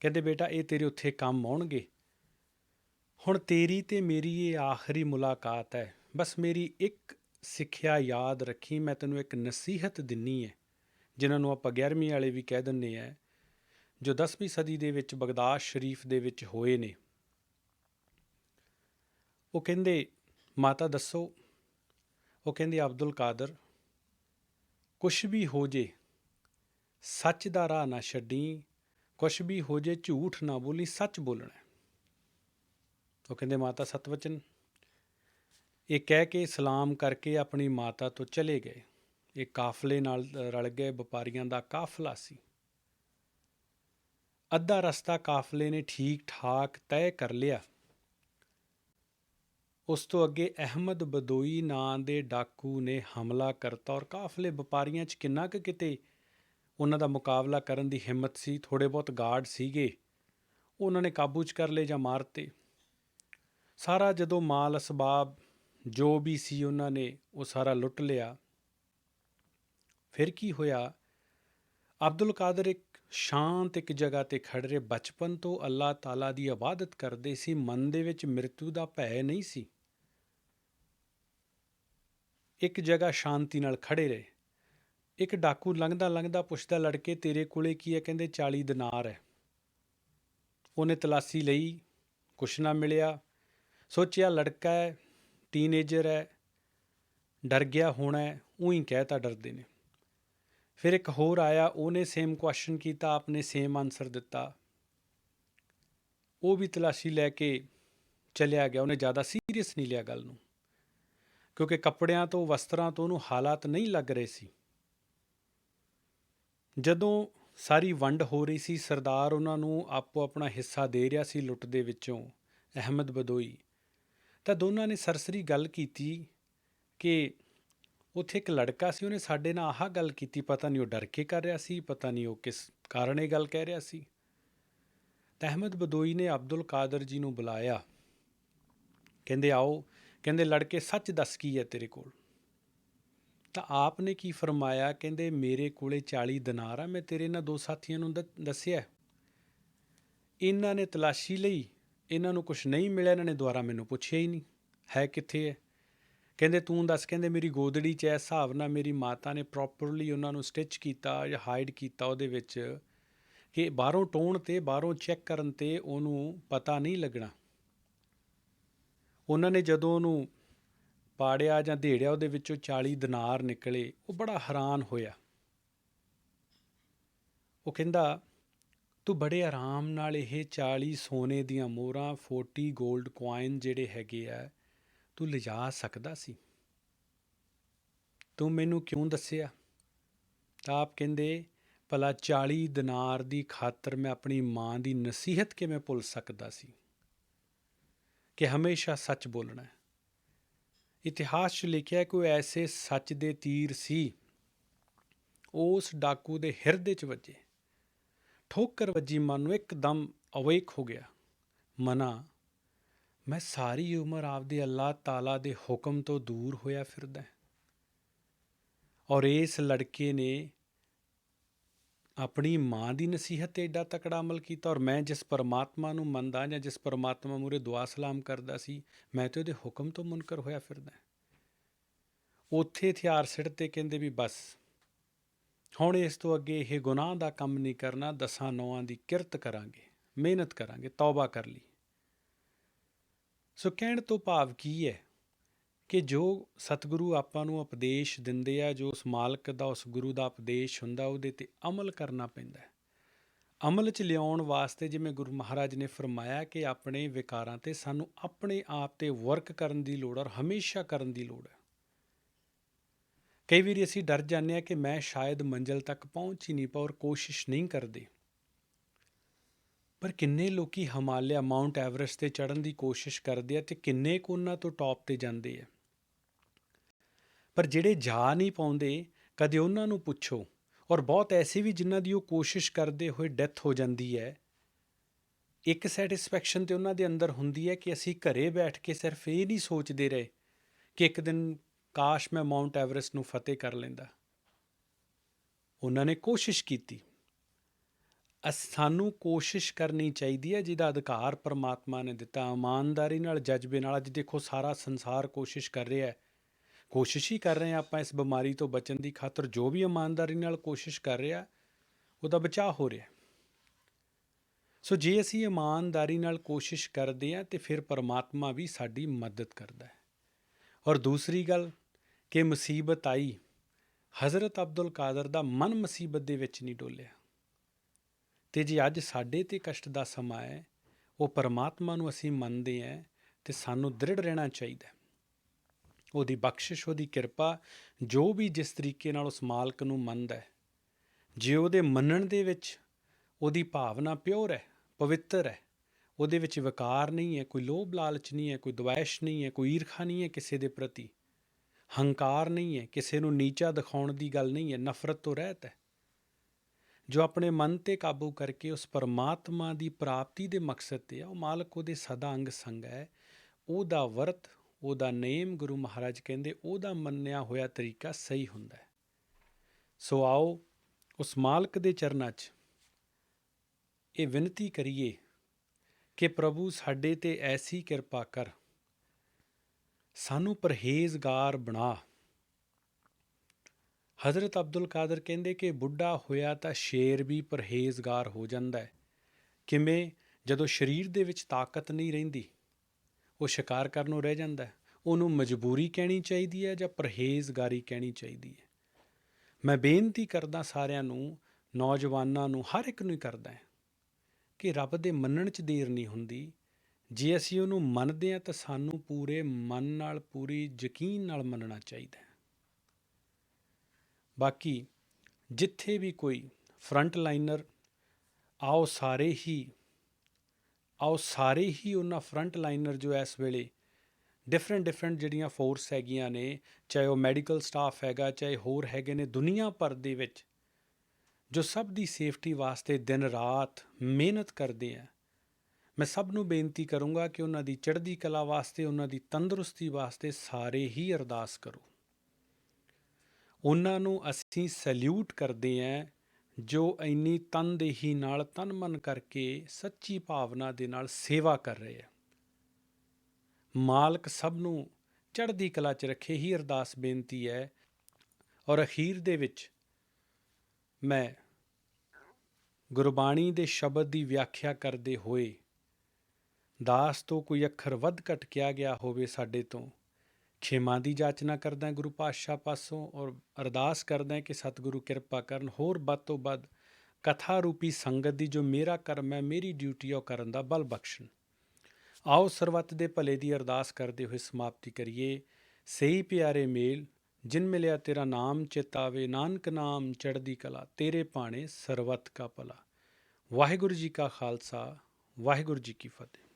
ਕਹਿੰਦੇ, ਬੇਟਾ, ਇਹ ਤੇਰੇ ਉੱਥੇ ਕੰਮ ਆਉਣਗੇ। ਹੁਣ ਤੇਰੀ ਤੇ ਮੇਰੀ ਇਹ ਆਖਰੀ ਮੁਲਾਕਾਤ ਹੈ। ਬਸ ਮੇਰੀ ਇੱਕ ਸਿੱਖਿਆ ਯਾਦ ਰੱਖੀ, ਮੈਂ ਤੈਨੂੰ ਇੱਕ ਨਸੀਹਤ ਦਿੰਨੀ ਹੈ। ਜਿਨ੍ਹਾਂ ਨੂੰ ਆਪਾਂ 11ਵੀਂ ਵਾਲੇ ਵੀ ਕਹਿ ਦਿੰਨੇ ਆ, ਜੋ 10ਵੀਂ ਸਦੀ ਦੇ ਵਿੱਚ ਬਗਦਾਦ ਸ਼ਰੀਫ ਦੇ ਵਿੱਚ ਹੋਏ ਨੇ। ਉਹ ਕਹਿੰਦੇ, ਮਾਤਾ ਦੱਸੋ। ਉਹ ਕਹਿੰਦੇ, ਅਬਦੁਲ ਕਾਦਰ, ਕੁਛ ਵੀ ਹੋ ਜੇ, ਸੱਚ ਦਾ ਰਾਹ ਨਾ ਛੱਡੀ, ਕੁਛ ਵੀ ਹੋ ਜੇ, ਝੂਠ ਨਾ ਬੋਲੀ, ਸੱਚ ਬੋਲਣਾ ਉਹ ਕਹਿੰਦੇ, ਮਾਤਾ ਸਤਵਚਨ, ਇਹ ਕਹਿ ਕੇ ਸਲਾਮ ਕਰਕੇ ਆਪਣੀ ਮਾਤਾ ਤੋਂ ਚਲੇ ਗਏ। ਇਹ ਕਾਫਲੇ ਨਾਲ ਰਲ ਗਏ ਵਪਾਰੀਆਂ ਦਾ ਕਾਫਲਾ ਸੀ। ਅੱਧਾ ਰਸਤਾ ਕਾਫਲੇ ਨੇ ਠੀਕ ਠਾਕ ਤੈਅ ਕਰ ਲਿਆ। ਉਸ ਤੋਂ ਅੱਗੇ ਅਹਿਮਦ ਬਦੋਈ ਨਾਂ ਦੇ ਡਾਕੂ ਨੇ ਹਮਲਾ ਕਰਤਾ ਔਰ ਕਾਫਲੇ ਵਪਾਰੀਆਂ 'ਚ ਕਿੰਨਾ ਕੁ ਕਿਤੇ ਉਹਨਾਂ ਦਾ ਮੁਕਾਬਲਾ ਕਰਨ ਦੀ ਹਿੰਮਤ ਸੀ ਥੋੜੇ ਬਹੁਤ ਗਾਰਡ ਸੀਗੇ। ਉਹਨਾਂ ਨੇ ਕਾਬੂ 'ਚ ਕਰ ਲਏ ਜਾਂ ਮਾਰਤੇ। ਸਾਰਾ ਜਦੋਂ ਮਾਲ ਅਸਬਾਬ ਜੋ ਵੀ ਸੀ ਉਹਨਾਂ ਨੇ ਉਹ ਸਾਰਾ ਲੁੱਟ ਲਿਆ। ਫਿਰ ਕੀ ਹੋਇਆ? ਅਬਦੁਲ ਕਾਦਰ ਇੱਕ ਸ਼ਾਂਤ ਇੱਕ ਜਗ੍ਹਾ ਤੇ ਖੜ ਰਹੇ। ਬਚਪਨ ਤੋਂ ਅੱਲਾਹ ਤਾਲਾ ਦੀ ਇਬਾਦਤ ਕਰਦੇ ਸੀ, ਮਨ ਦੇ ਵਿੱਚ ਮ੍ਰਿਤੂ ਦਾ ਭੈ ਨਹੀਂ ਸੀ। ਇੱਕ ਜਗ੍ਹਾ ਸ਼ਾਂਤੀ ਨਾਲ ਖੜੇ ਰਹੇ। ਇੱਕ ਡਾਕੂ ਲੰਘਦਾ ਲੰਘਦਾ ਪੁੱਛਦਾ, ਲੜਕੇ, ਤੇਰੇ ਕੋਲੇ ਕੀ ਹੈ? ਕਹਿੰਦੇ 40 ਦਿਨਾਰ ਹੈ। ਉਹਨੇ ਤਲਾਸੀ ਲਈ, ਕੁਛ ਨਾ ਮਿਲਿਆ। ਸੋਚਿਆ, ਲੜਕਾ ਹੈ, ਟੀਨੇਜਰ ਹੈ, ਡਰ ਗਿਆ ਹੋਣਾ ਹੈ। ਉਹੀ ਕਹਿਤਾ ਡਰਦੇ ਨੇ। ਫਿਰ ਇੱਕ ਹੋਰ ਆਇਆ, ਉਹਨੇ ਸੇਮ ਕੁਐਸਚਨ ਕੀਤਾ, ਆਪਨੇ ਸੇਮ ਆਨਸਰ ਦਿੱਤਾ। ਉਹ ਵੀ ਤਲਾਸ਼ੀ ਲੈ ਕੇ ਚਲਿਆ ਗਿਆ, ਉਹਨੇ ਜ਼ਿਆਦਾ ਸੀਰੀਅਸ ਨਹੀਂ ਲਿਆ ਗੱਲ ਨੂੰ। ਕਿਉਂਕਿ ਕੱਪੜਿਆਂ ਤੋਂ, ਵਸਤਰਾਂ ਤੋਂ ਉਹਨੂੰ ਹਾਲਾਤ ਨਹੀਂ ਲੱਗ ਰਹੇ ਸੀ। ਜਦੋਂ ਸਾਰੀ ਵੰਡ ਹੋ ਰਹੀ ਸੀ, ਸਰਦਾਰ ਉਹਨਾਂ ਨੂੰ ਆਪੋ ਆਪਣਾ ਹਿੱਸਾ ਦੇ ਰਿਹਾ ਸੀ ਲੁੱਟ ਦੇ ਵਿੱਚੋਂ, ਅਹਿਮਦ ਬਦੋਈ, ਤਾਂ ਦੋਨਾਂ ਨੇ ਸਰਸਰੀ ਗੱਲ ਕੀਤੀ ਕਿ ਉੱਥੇ ਇੱਕ ਲੜਕਾ ਸੀ, ਉਹਨੇ ਸਾਡੇ ਨਾਲ ਆਹ ਗੱਲ ਕੀਤੀ, ਪਤਾ ਨਹੀਂ ਉਹ ਡਰ ਕੇ ਕਰ ਰਿਹਾ ਸੀ, ਪਤਾ ਨਹੀਂ ਉਹ ਕਿਸ ਕਾਰਨ ਇਹ ਗੱਲ ਕਹਿ ਰਿਹਾ ਸੀ। ਤਾਂ ਅਹਿਮਦ ਬਦੋਈ ਨੇ ਅਬਦੁਲ ਕਾਦਰ ਜੀ ਨੂੰ ਬੁਲਾਇਆ। ਕਹਿੰਦੇ, ਆਓ। ਕਹਿੰਦੇ, ਲੜਕੇ, ਸੱਚ ਦੱਸ ਕੀ ਹੈ ਤੇਰੇ ਕੋਲ? ਤਾਂ ਆਪ ਨੇ ਕੀ ਫਰਮਾਇਆ, ਕਹਿੰਦੇ, ਮੇਰੇ ਕੋਲੇ 40 ਦਿਨਾਰ ਆ, ਮੈਂ ਤੇਰੇ ਨਾਲ ਦੋ ਸਾਥੀਆਂ ਨੂੰ ਦ- ਦੱਸਿਆ ਇਹਨਾਂ ਨੇ ਤਲਾਸ਼ੀ ਲਈ, ਇਹਨਾਂ ਨੂੰ ਕੁਝ ਨਹੀਂ ਮਿਲਿਆ, ਇਹਨਾਂ ਨੇ ਦੁਬਾਰਾ ਮੈਨੂੰ ਪੁੱਛਿਆ ਹੀ ਨਹੀਂ। ਹੈ ਕਿੱਥੇ ਹੈ? ਕਹਿੰਦੇ, ਤੂੰ ਦੱਸ, ਕਹਿੰਦੇ, ਮੇਰੀ ਗੋਦੜੀ 'ਚ ਇਸ ਹਿਸਾਬ ਨਾਲ ਮੇਰੀ ਮਾਤਾ ਨੇ ਪ੍ਰੋਪਰਲੀ ਉਹਨਾਂ ਨੂੰ ਸਟਿਚ ਕੀਤਾ ਜਾਂ ਹਾਈਡ ਕੀਤਾ ਉਹਦੇ ਵਿੱਚ ਕਿ ਬਾਹਰੋਂ ਟੋਣ ਤੇ, ਬਾਹਰੋਂ ਚੈੱਕ ਕਰਨ ਤੇ ਉਹਨੂੰ ਪਤਾ ਨਹੀਂ ਲੱਗਣਾ। ਉਹਨਾਂ ਨੇ ਜਦੋਂ ਉਹਨੂੰ ਪਾੜਿਆ ਜਾਂ ਢੇੜਿਆ ਉਹਦੇ ਵਿੱਚੋਂ 40 ਦਿਨਾਰ ਨਿਕਲੇ, ਉਹ ਬੜਾ ਹੈਰਾਨ ਹੋਇਆ। ਉਹ ਕਹਿੰਦਾ, ਤੂੰ ਬੜੇ ਆਰਾਮ ਨਾਲ ਇਹ 40 ਸੋਨੇ ਦੀਆਂ ਮੋਹਰਾਂ 40 골ਡ ਕੁਆਇਨ ਜਿਹੜੇ ਹੈਗੇ ਆ ਤੂੰ ਲਿਜਾ ਸਕਦਾ ਸੀ। ਤੂੰ ਮੈਨੂੰ ਕਿਉਂ ਦੱਸਿਆ? ਤਾਂ ਆਪ ਕਹਿੰਦੇ, ਭਲਾ 40 ਦਿਨਾਰ ਦੀ ਖਾਤਰ ਮੈਂ ਆਪਣੀ ਮਾਂ ਦੀ ਨਸੀਹਤ ਕਿਵੇਂ ਭੁੱਲ ਸਕਦਾ ਸੀ? ਕਿ ਹਮੇਸ਼ਾ ਸੱਚ ਬੋਲਣਾ ਹੈ। ਇਤਿਹਾਸ 'ਚ ਲਿਖਿਆ ਕੋਈ ਐਸੇ ਸੱਚ ਦੇ ਤੀਰ ਸੀ। ਉਸ ਡਾਕੂ ਦੇ ਹਿਰਦੇ 'ਚ ਵੱਜੇ। ਠੋਕਰ ਵੱਜੀ, ਮਨ ਨੂੰ ਇੱਕਦਮ ਅਵੇਕ ਹੋ ਗਿਆ। ਮਨਾ ਮੈਂ ਸਾਰੀ ਉਮਰ ਆਪਦੇ ਅੱਲਾਹ ਤਾਲਾ ਦੇ ਹੁਕਮ ਤੋਂ ਦੂਰ ਹੋਇਆ ਫਿਰਦਾ ਔਰ ਇਸ ਲੜਕੇ ਨੇ ਆਪਣੀ ਮਾਂ ਦੀ ਨਸੀਹਤ ਤੇ ਏਡਾ ਤਕੜਾ ਅਮਲ ਕੀਤਾ ਔਰ ਮੈਂ ਜਿਸ ਪਰਮਾਤਮਾ ਨੂੰ ਮੰਨਦਾ ਜਾਂ ਜਿਸ ਪਰਮਾਤਮਾ ਮੂਰੇ ਦੁਆ ਸਲਾਮ ਕਰਦਾ ਸੀ, ਮੈਂ ਤੇ ਉਹਦੇ ਹੁਕਮ ਤੋਂ ਮੁਨਕਰ ਹੋਇਆ ਫਿਰਦਾ ਉੱਥੇ ਹਥਿਆਰ ਸਿੱਟ ਤੇ ਕਹਿੰਦੇ ਵੀ ਬਸ, ਹੁਣ ਇਸ ਤੋਂ ਅੱਗੇ ਇਹ ਗੁਨਾਹ ਦਾ ਕੰਮ ਨਹੀਂ ਕਰਨਾ, ਦਸਾਂ ਨੌਆਂ ਦੀ ਕਿਰਤ ਕਰਾਂਗੇ, ਮਿਹਨਤ ਕਰਾਂਗੇ, ਤੌਬਾ ਕਰ ਲਈ। ਸੋ ਕਹਿਣ ਤੋਂ ਭਾਵ ਕੀ ਹੈ ਕਿ ਜੋ ਸਤਿਗੁਰੂ ਆਪਾਂ ਨੂੰ ਉਪਦੇਸ਼ ਦਿੰਦੇ ਆ, ਜੋ ਉਸ ਮਾਲਕ ਦਾ, ਉਸ ਗੁਰੂ ਦਾ ਉਪਦੇਸ਼ ਹੁੰਦਾ, ਉਹਦੇ ਤੇ ਅਮਲ ਕਰਨਾ ਪੈਂਦਾ ਹੈ। ਅਮਲ 'ਚ ਲਿਆਉਣ ਵਾਸਤੇ ਜਿਵੇਂ ਗੁਰੂ ਮਹਾਰਾਜ ਨੇ ਫਰਮਾਇਆ ਕਿ ਆਪਣੇ ਵਿਕਾਰਾਂ ਤੇ ਸਾਨੂੰ ਆਪਣੇ ਆਪ ਤੇ ਵਰਕ ਕਰਨ ਦੀ ਲੋੜ ਔਰ ਹਮੇਸ਼ਾ ਕਰਨ ਦੀ ਲੋੜ ਹੈ। ਕਈ ਵਾਰੀ ਅਸੀਂ ਡਰ ਜਾਂਦੇ ਹਾਂ ਕਿ ਮੈਂ ਸ਼ਾਇਦ ਮੰਜ਼ਲ ਤੱਕ ਪਹੁੰਚ ਹੀ ਨਹੀਂ ਪਾ ਔਰ ਕੋਸ਼ਿਸ਼ ਨਹੀਂ ਕਰਦੇ। ਪਰ ਕਿੰਨੇ ਲੋਕੀ ਹਿਮਾਲਿਆ ਮਾਉਂਟ ਐਵਰੈਸਟ ਤੇ ਚੜ੍ਹਨ ਦੀ ਕੋਸ਼ਿਸ਼ ਕਰਦੇ ਆ ਤੇ ਕਿੰਨੇ ਕੁ ਉਹਨਾਂ ਤੋਂ ਟੌਪ ਤੇ ਜਾਂਦੇ ਆ। ਪਰ ਜਿਹੜੇ ਜਾ ਨਹੀਂ ਪਾਉਂਦੇ, ਕਦੇ ਉਹਨਾਂ ਨੂੰ ਪੁੱਛੋ ਔਰ ਬਹੁਤ ਐਸੇ ਵੀ ਜਿਨ੍ਹਾਂ ਦੀ ਉਹ ਕੋਸ਼ਿਸ਼ ਕਰਦੇ ਹੋਏ ਡੈਥ ਹੋ ਜਾਂਦੀ ਹੈ, ਇੱਕ ਸੈਟੀਸਫੈਕਸ਼ਨ ਤੇ ਉਹਨਾਂ ਦੇ ਅੰਦਰ ਹੁੰਦੀ ਹੈ ਕਿ ਅਸੀਂ ਘਰੇ ਬੈਠ ਕੇ ਸਿਰਫ ਇਹ ਨਹੀਂ ਸੋਚਦੇ ਰਹੇ ਕਿ ਇੱਕ ਦਿਨ ਕਾਸ਼ ਮੈਂ ਮਾਉਂਟ ਐਵਰੈਸਟ ਨੂੰ ਫਤਿਹ ਕਰ ਲੈਂਦਾ। ਉਹਨਾਂ ਨੇ ਕੋਸ਼ਿਸ਼ ਕੀਤੀ। ਸਾਨੂੰ ਕੋਸ਼ਿਸ਼ ਕਰਨੀ ਚਾਹੀਦੀ ਹੈ ਜਿਹਦਾ ਅਧਿਕਾਰ ਪਰਮਾਤਮਾ ਨੇ ਦਿੱਤਾ, ਇਮਾਨਦਾਰੀ ਨਾਲ, ਜਜ਼ਬੇ ਨਾਲ। ਅੱਜ ਦੇਖੋ, ਸਾਰਾ ਸੰਸਾਰ ਕੋਸ਼ਿਸ਼ ਕਰ ਰਿਹਾ ਹੈ। ਕੋਸ਼ਿਸ਼ ਹੀ ਕਰ ਰਹੇ ਹਾਂ ਆਪਾਂ ਇਸ ਬਿਮਾਰੀ ਤੋਂ ਬਚਣ ਦੀ ਖਾਤਰ। ਜੋ ਵੀ ਇਮਾਨਦਾਰੀ ਨਾਲ ਕੋਸ਼ਿਸ਼ ਕਰ ਰਿਹਾ, ਉਹਦਾ ਬਚਾਅ ਹੋ ਰਿਹਾ ਸੋ ਜੇ ਅਸੀਂ ਇਮਾਨਦਾਰੀ ਨਾਲ ਕੋਸ਼ਿਸ਼ ਕਰਦੇ ਹਾਂ, ਤੇ ਫਿਰ ਪਰਮਾਤਮਾ ਵੀ ਸਾਡੀ ਮਦਦ ਕਰਦਾ ਹੈ। ਔਰ ਦੂਸਰੀ ਗੱਲ, ਕਿ ਮੁਸੀਬਤ ਆਈ। ਹਜ਼ਰਤ ਅਬਦੁਲ ਕਾਦਰ ਦਾ ਮਨ ਮੁਸੀਬਤ ਦੇ ਵਿੱਚ ਨਹੀਂ ਡੋਲਿਆ। ਤੇ ਜੇ ਅੱਜ ਸਾਡੇ ਤੇ ਕਸ਼ਟ ਦਾ ਸਮਾਂ ਹੈ, ਉਹ ਪਰਮਾਤਮਾ ਨੂੰ ਅਸੀਂ ਮੰਨਦੇ ਹਾਂ ਤੇ ਸਾਨੂੰ ਦ੍ਰਿੜ ਰਹਿਣਾ ਚਾਹੀਦਾ ਉਹਦੀ ਬਖਸ਼ਿਸ਼, ਉਹਦੀ ਕਿਰਪਾ ਜੋ ਵੀ ਜਿਸ ਤਰੀਕੇ ਨਾਲ ਉਸ ਮਾਲਕ ਨੂੰ ਮੰਨਦਾ ਹੈ, ਜੇ ਉਹਦੇ ਮੰਨਣ ਦੇ ਵਿੱਚ ਉਹਦੀ ਭਾਵਨਾ ਪਿਓਰ ਹੈ, ਪਵਿੱਤਰ ਹੈ, ਉਹਦੇ ਵਿੱਚ ਵਿਕਾਰ ਨਹੀਂ ਹੈ, ਕੋਈ ਲੋਭ ਲਾਲਚ ਨਹੀਂ ਹੈ, ਕੋਈ ਦਵੈਸ਼ ਨਹੀਂ ਹੈ, ਕੋਈ ਈਰਖਾ ਨਹੀਂ ਹੈ ਕਿਸੇ ਦੇ ਪ੍ਰਤੀ, ਹੰਕਾਰ ਨਹੀਂ ਹੈ, ਕਿਸੇ ਨੂੰ ਨੀਚਾ ਦਿਖਾਉਣ ਦੀ ਗੱਲ ਨਹੀਂ ਹੈ, ਨਫ਼ਰਤ ਤੋਂ ਰਹਿਤ ਹੈ ਜੋ ਆਪਣੇ ਮਨ ਤੇ ਕਾਬੂ ਕਰਕੇ ਉਸ ਪਰਮਾਤਮਾ ਦੀ ਪ੍ਰਾਪਤੀ ਦੇ ਮਕਸਦ ਤੇ ਆ, ਉਹ ਮਾਲਕ ਉਹਦੇ ਸਦਾ ਅੰਗ ਸੰਗ ਹੈ। ਉਹਦਾ ਵਰਤ, ਉਹਦਾ ਨੇਮ ਗੁਰੂ ਮਹਾਰਾਜ ਕਹਿੰਦੇ, ਉਹਦਾ ਮੰਨਿਆ ਹੋਇਆ ਤਰੀਕਾ ਸਹੀ ਹੁੰਦਾ ਹੈ। ਸੋ ਆਓ ਉਸ ਮਾਲਕ ਦੇ ਚਰਨਾਂ 'ਚ ਇਹ ਵਿਨਤੀ ਕਰੀਏ ਕਿ ਪ੍ਰਭੂ ਸਾਡੇ ਤੇ ਐਸੀ ਕਿਰਪਾ ਕਰ। ਸਾਨੂੰ ਪਰਹੇਜ਼ਗਾਰ ਬਣਾ। ਹਜ਼ਰਤ ਅਬਦੁਲ ਕਾਦਰ ਕਹਿੰਦੇ ਕਿ ਬੁੱਢਾ ਹੋਇਆ ਤਾਂ ਸ਼ੇਰ ਵੀ ਪਰਹੇਜ਼ਗਾਰ ਹੋ ਜਾਂਦਾ ਹੈ। ਕਿਵੇਂ? ਜਦੋਂ ਸਰੀਰ ਦੇ ਵਿੱਚ ਤਾਕਤ ਨਹੀਂ ਰਹਿੰਦੀ, ਉਹ ਸ਼ਿਕਾਰ ਕਰਨੋਂ ਰਹਿ ਜਾਂਦਾ ਹੈ। ਉਹਨੂੰ ਮਜਬੂਰੀ ਕਹਿਣੀ ਚਾਹੀਦੀ ਹੈ ਜਾਂ ਪਰਹੇਜ਼ਗਾਰੀ ਕਹਿਣੀ ਚਾਹੀਦੀ ਹੈ? ਮੈਂ ਬੇਨਤੀ ਕਰਦਾ ਸਾਰਿਆਂ ਨੂੰ, ਨੌਜਵਾਨਾਂ ਨੂੰ, ਹਰ ਇੱਕ ਨੂੰ ਹੀ ਕਰਦਾ ਹੈ ਕਿ ਰੱਬ ਦੇ ਮੰਨਣ 'ਚ ਦੇਰ ਨਹੀਂ ਹੁੰਦੀ। ਜੇ ਅਸੀਂ ਉਹਨੂੰ ਮੰਨਦੇ ਹਾਂ ਤਾਂ ਸਾਨੂੰ ਪੂਰੇ ਮਨ ਨਾਲ, ਪੂਰੀ ਯਕੀਨ ਨਾਲ ਮੰਨਣਾ ਚਾਹੀਦਾ ਹੈ। ਬਾਕੀ ਜਿੱਥੇ ਵੀ ਕੋਈ ਫਰੰਟ ਲਾਈਨਰ ਆਓ ਸਾਰੇ ਹੀ, ਆਓ ਸਾਰੇ ਹੀ ਉਹਨਾਂ ਫਰੰਟ ਲਾਈਨਰ ਜੋ ਇਸ ਵੇਲੇ ਡਿਫਰੈਂਟ ਡਿਫਰੈਂਟ ਜਿਹੜੀਆਂ ਫੋਰਸ ਹੈਗੀਆਂ ਨੇ, ਚਾਹੇ ਉਹ ਮੈਡੀਕਲ ਸਟਾਫ ਹੈਗਾ, ਚਾਹੇ ਹੋਰ ਹੈਗੇ ਨੇ ਦੁਨੀਆ ਭਰ ਦੇ ਵਿੱਚ, ਜੋ ਸਭ ਦੀ ਸੇਫਟੀ ਵਾਸਤੇ ਦਿਨ ਰਾਤ ਮਿਹਨਤ ਕਰਦੇ ਆ। ਮੈਂ ਸਭ ਨੂੰ ਬੇਨਤੀ ਕਰੂੰਗਾ ਕਿ ਉਹਨਾਂ ਦੀ ਚੜ੍ਹਦੀ ਕਲਾ ਵਾਸਤੇ, ਉਹਨਾਂ ਦੀ ਤੰਦਰੁਸਤੀ ਵਾਸਤੇ ਸਾਰੇ ਹੀ ਅਰਦਾਸ ਕਰੋ। ਉਹਨਾਂ ਨੂੰ ਅਸੀਂ ਸੈਲਿਊਟ ਕਰਦੇ ਆਂ, ਜੋ ਇੰਨੀ ਤਨਦੇਹੀ ਨਾਲ ਤਨ ਮਨ ਕਰਕੇ ਸੱਚੀ ਭਾਵਨਾ ਦੇ ਨਾਲ ਸੇਵਾ ਕਰ ਰਹੇ ਆ। ਮਾਲਕ ਸਭ ਨੂੰ ਚੜ੍ਹਦੀ ਕਲਾ 'ਚ ਰੱਖੇ ਹੀ ਅਰਦਾਸ ਬੇਨਤੀ ਹੈ ਔਰ ਅਖੀਰ ਦੇ ਵਿੱਚ ਮੈਂ ਗੁਰਬਾਣੀ ਦੇ ਸ਼ਬਦ ਦੀ ਵਿਆਖਿਆ ਕਰਦੇ ਹੋਏ ਦਾਸ ਤੋਂ ਕੋਈ ਅੱਖਰ ਵੱਧ ਘਟ ਕਿਹਾ ਗਿਆ ਹੋਵੇ ਸਾਡੇ ਤੋਂ ਖੇਮਾ ਦੀ ਜਾਚਨਾ ਕਰਦਾ ਗੁਰੂ ਪਾਤਸ਼ਾਹ ਪਾਸੋਂ ਔਰ ਅਰਦਾਸ ਕਰਦਾ ਕਿ ਸਤਿਗੁਰੂ ਕਿਰਪਾ ਕਰਨ। ਹੋਰ ਵੱਧ ਤੋਂ ਵੱਧ ਕਥਾ ਰੂਪੀ ਸੰਗਤ ਦੀ ਜੋ ਮੇਰਾ ਕਰਮ ਹੈ, ਮੇਰੀ ਡਿਊਟੀ ਉਹ ਕਰਨ ਦਾ ਬਲ ਬਖਸ਼ਣ। ਆਓ ਸਰਬੱਤ ਦੇ ਭਲੇ ਦੀ ਅਰਦਾਸ ਕਰਦੇ ਹੋਏ ਸਮਾਪਤੀ ਕਰੀਏ। ਸਹੀ ਪਿਆਰੇ ਮੇਲ, ਜਿਨ ਮਿਲਿਆ ਤੇਰਾ ਨਾਮ ਚਿਤਾਵੇ ਨਾਨਕ ਨਾਮ ਚੜ੍ਹਦੀ ਕਲਾ, ਤੇਰੇ ਪਾਣੇ ਸਰਬੱਤ ਕਾ ਭਲਾ। ਵਾਹਿਗੁਰੂ ਜੀ ਕਾ ਖਾਲਸਾ, ਵਾਹਿਗੁਰੂ ਜੀ ਕੀ ਫਤਿਹ।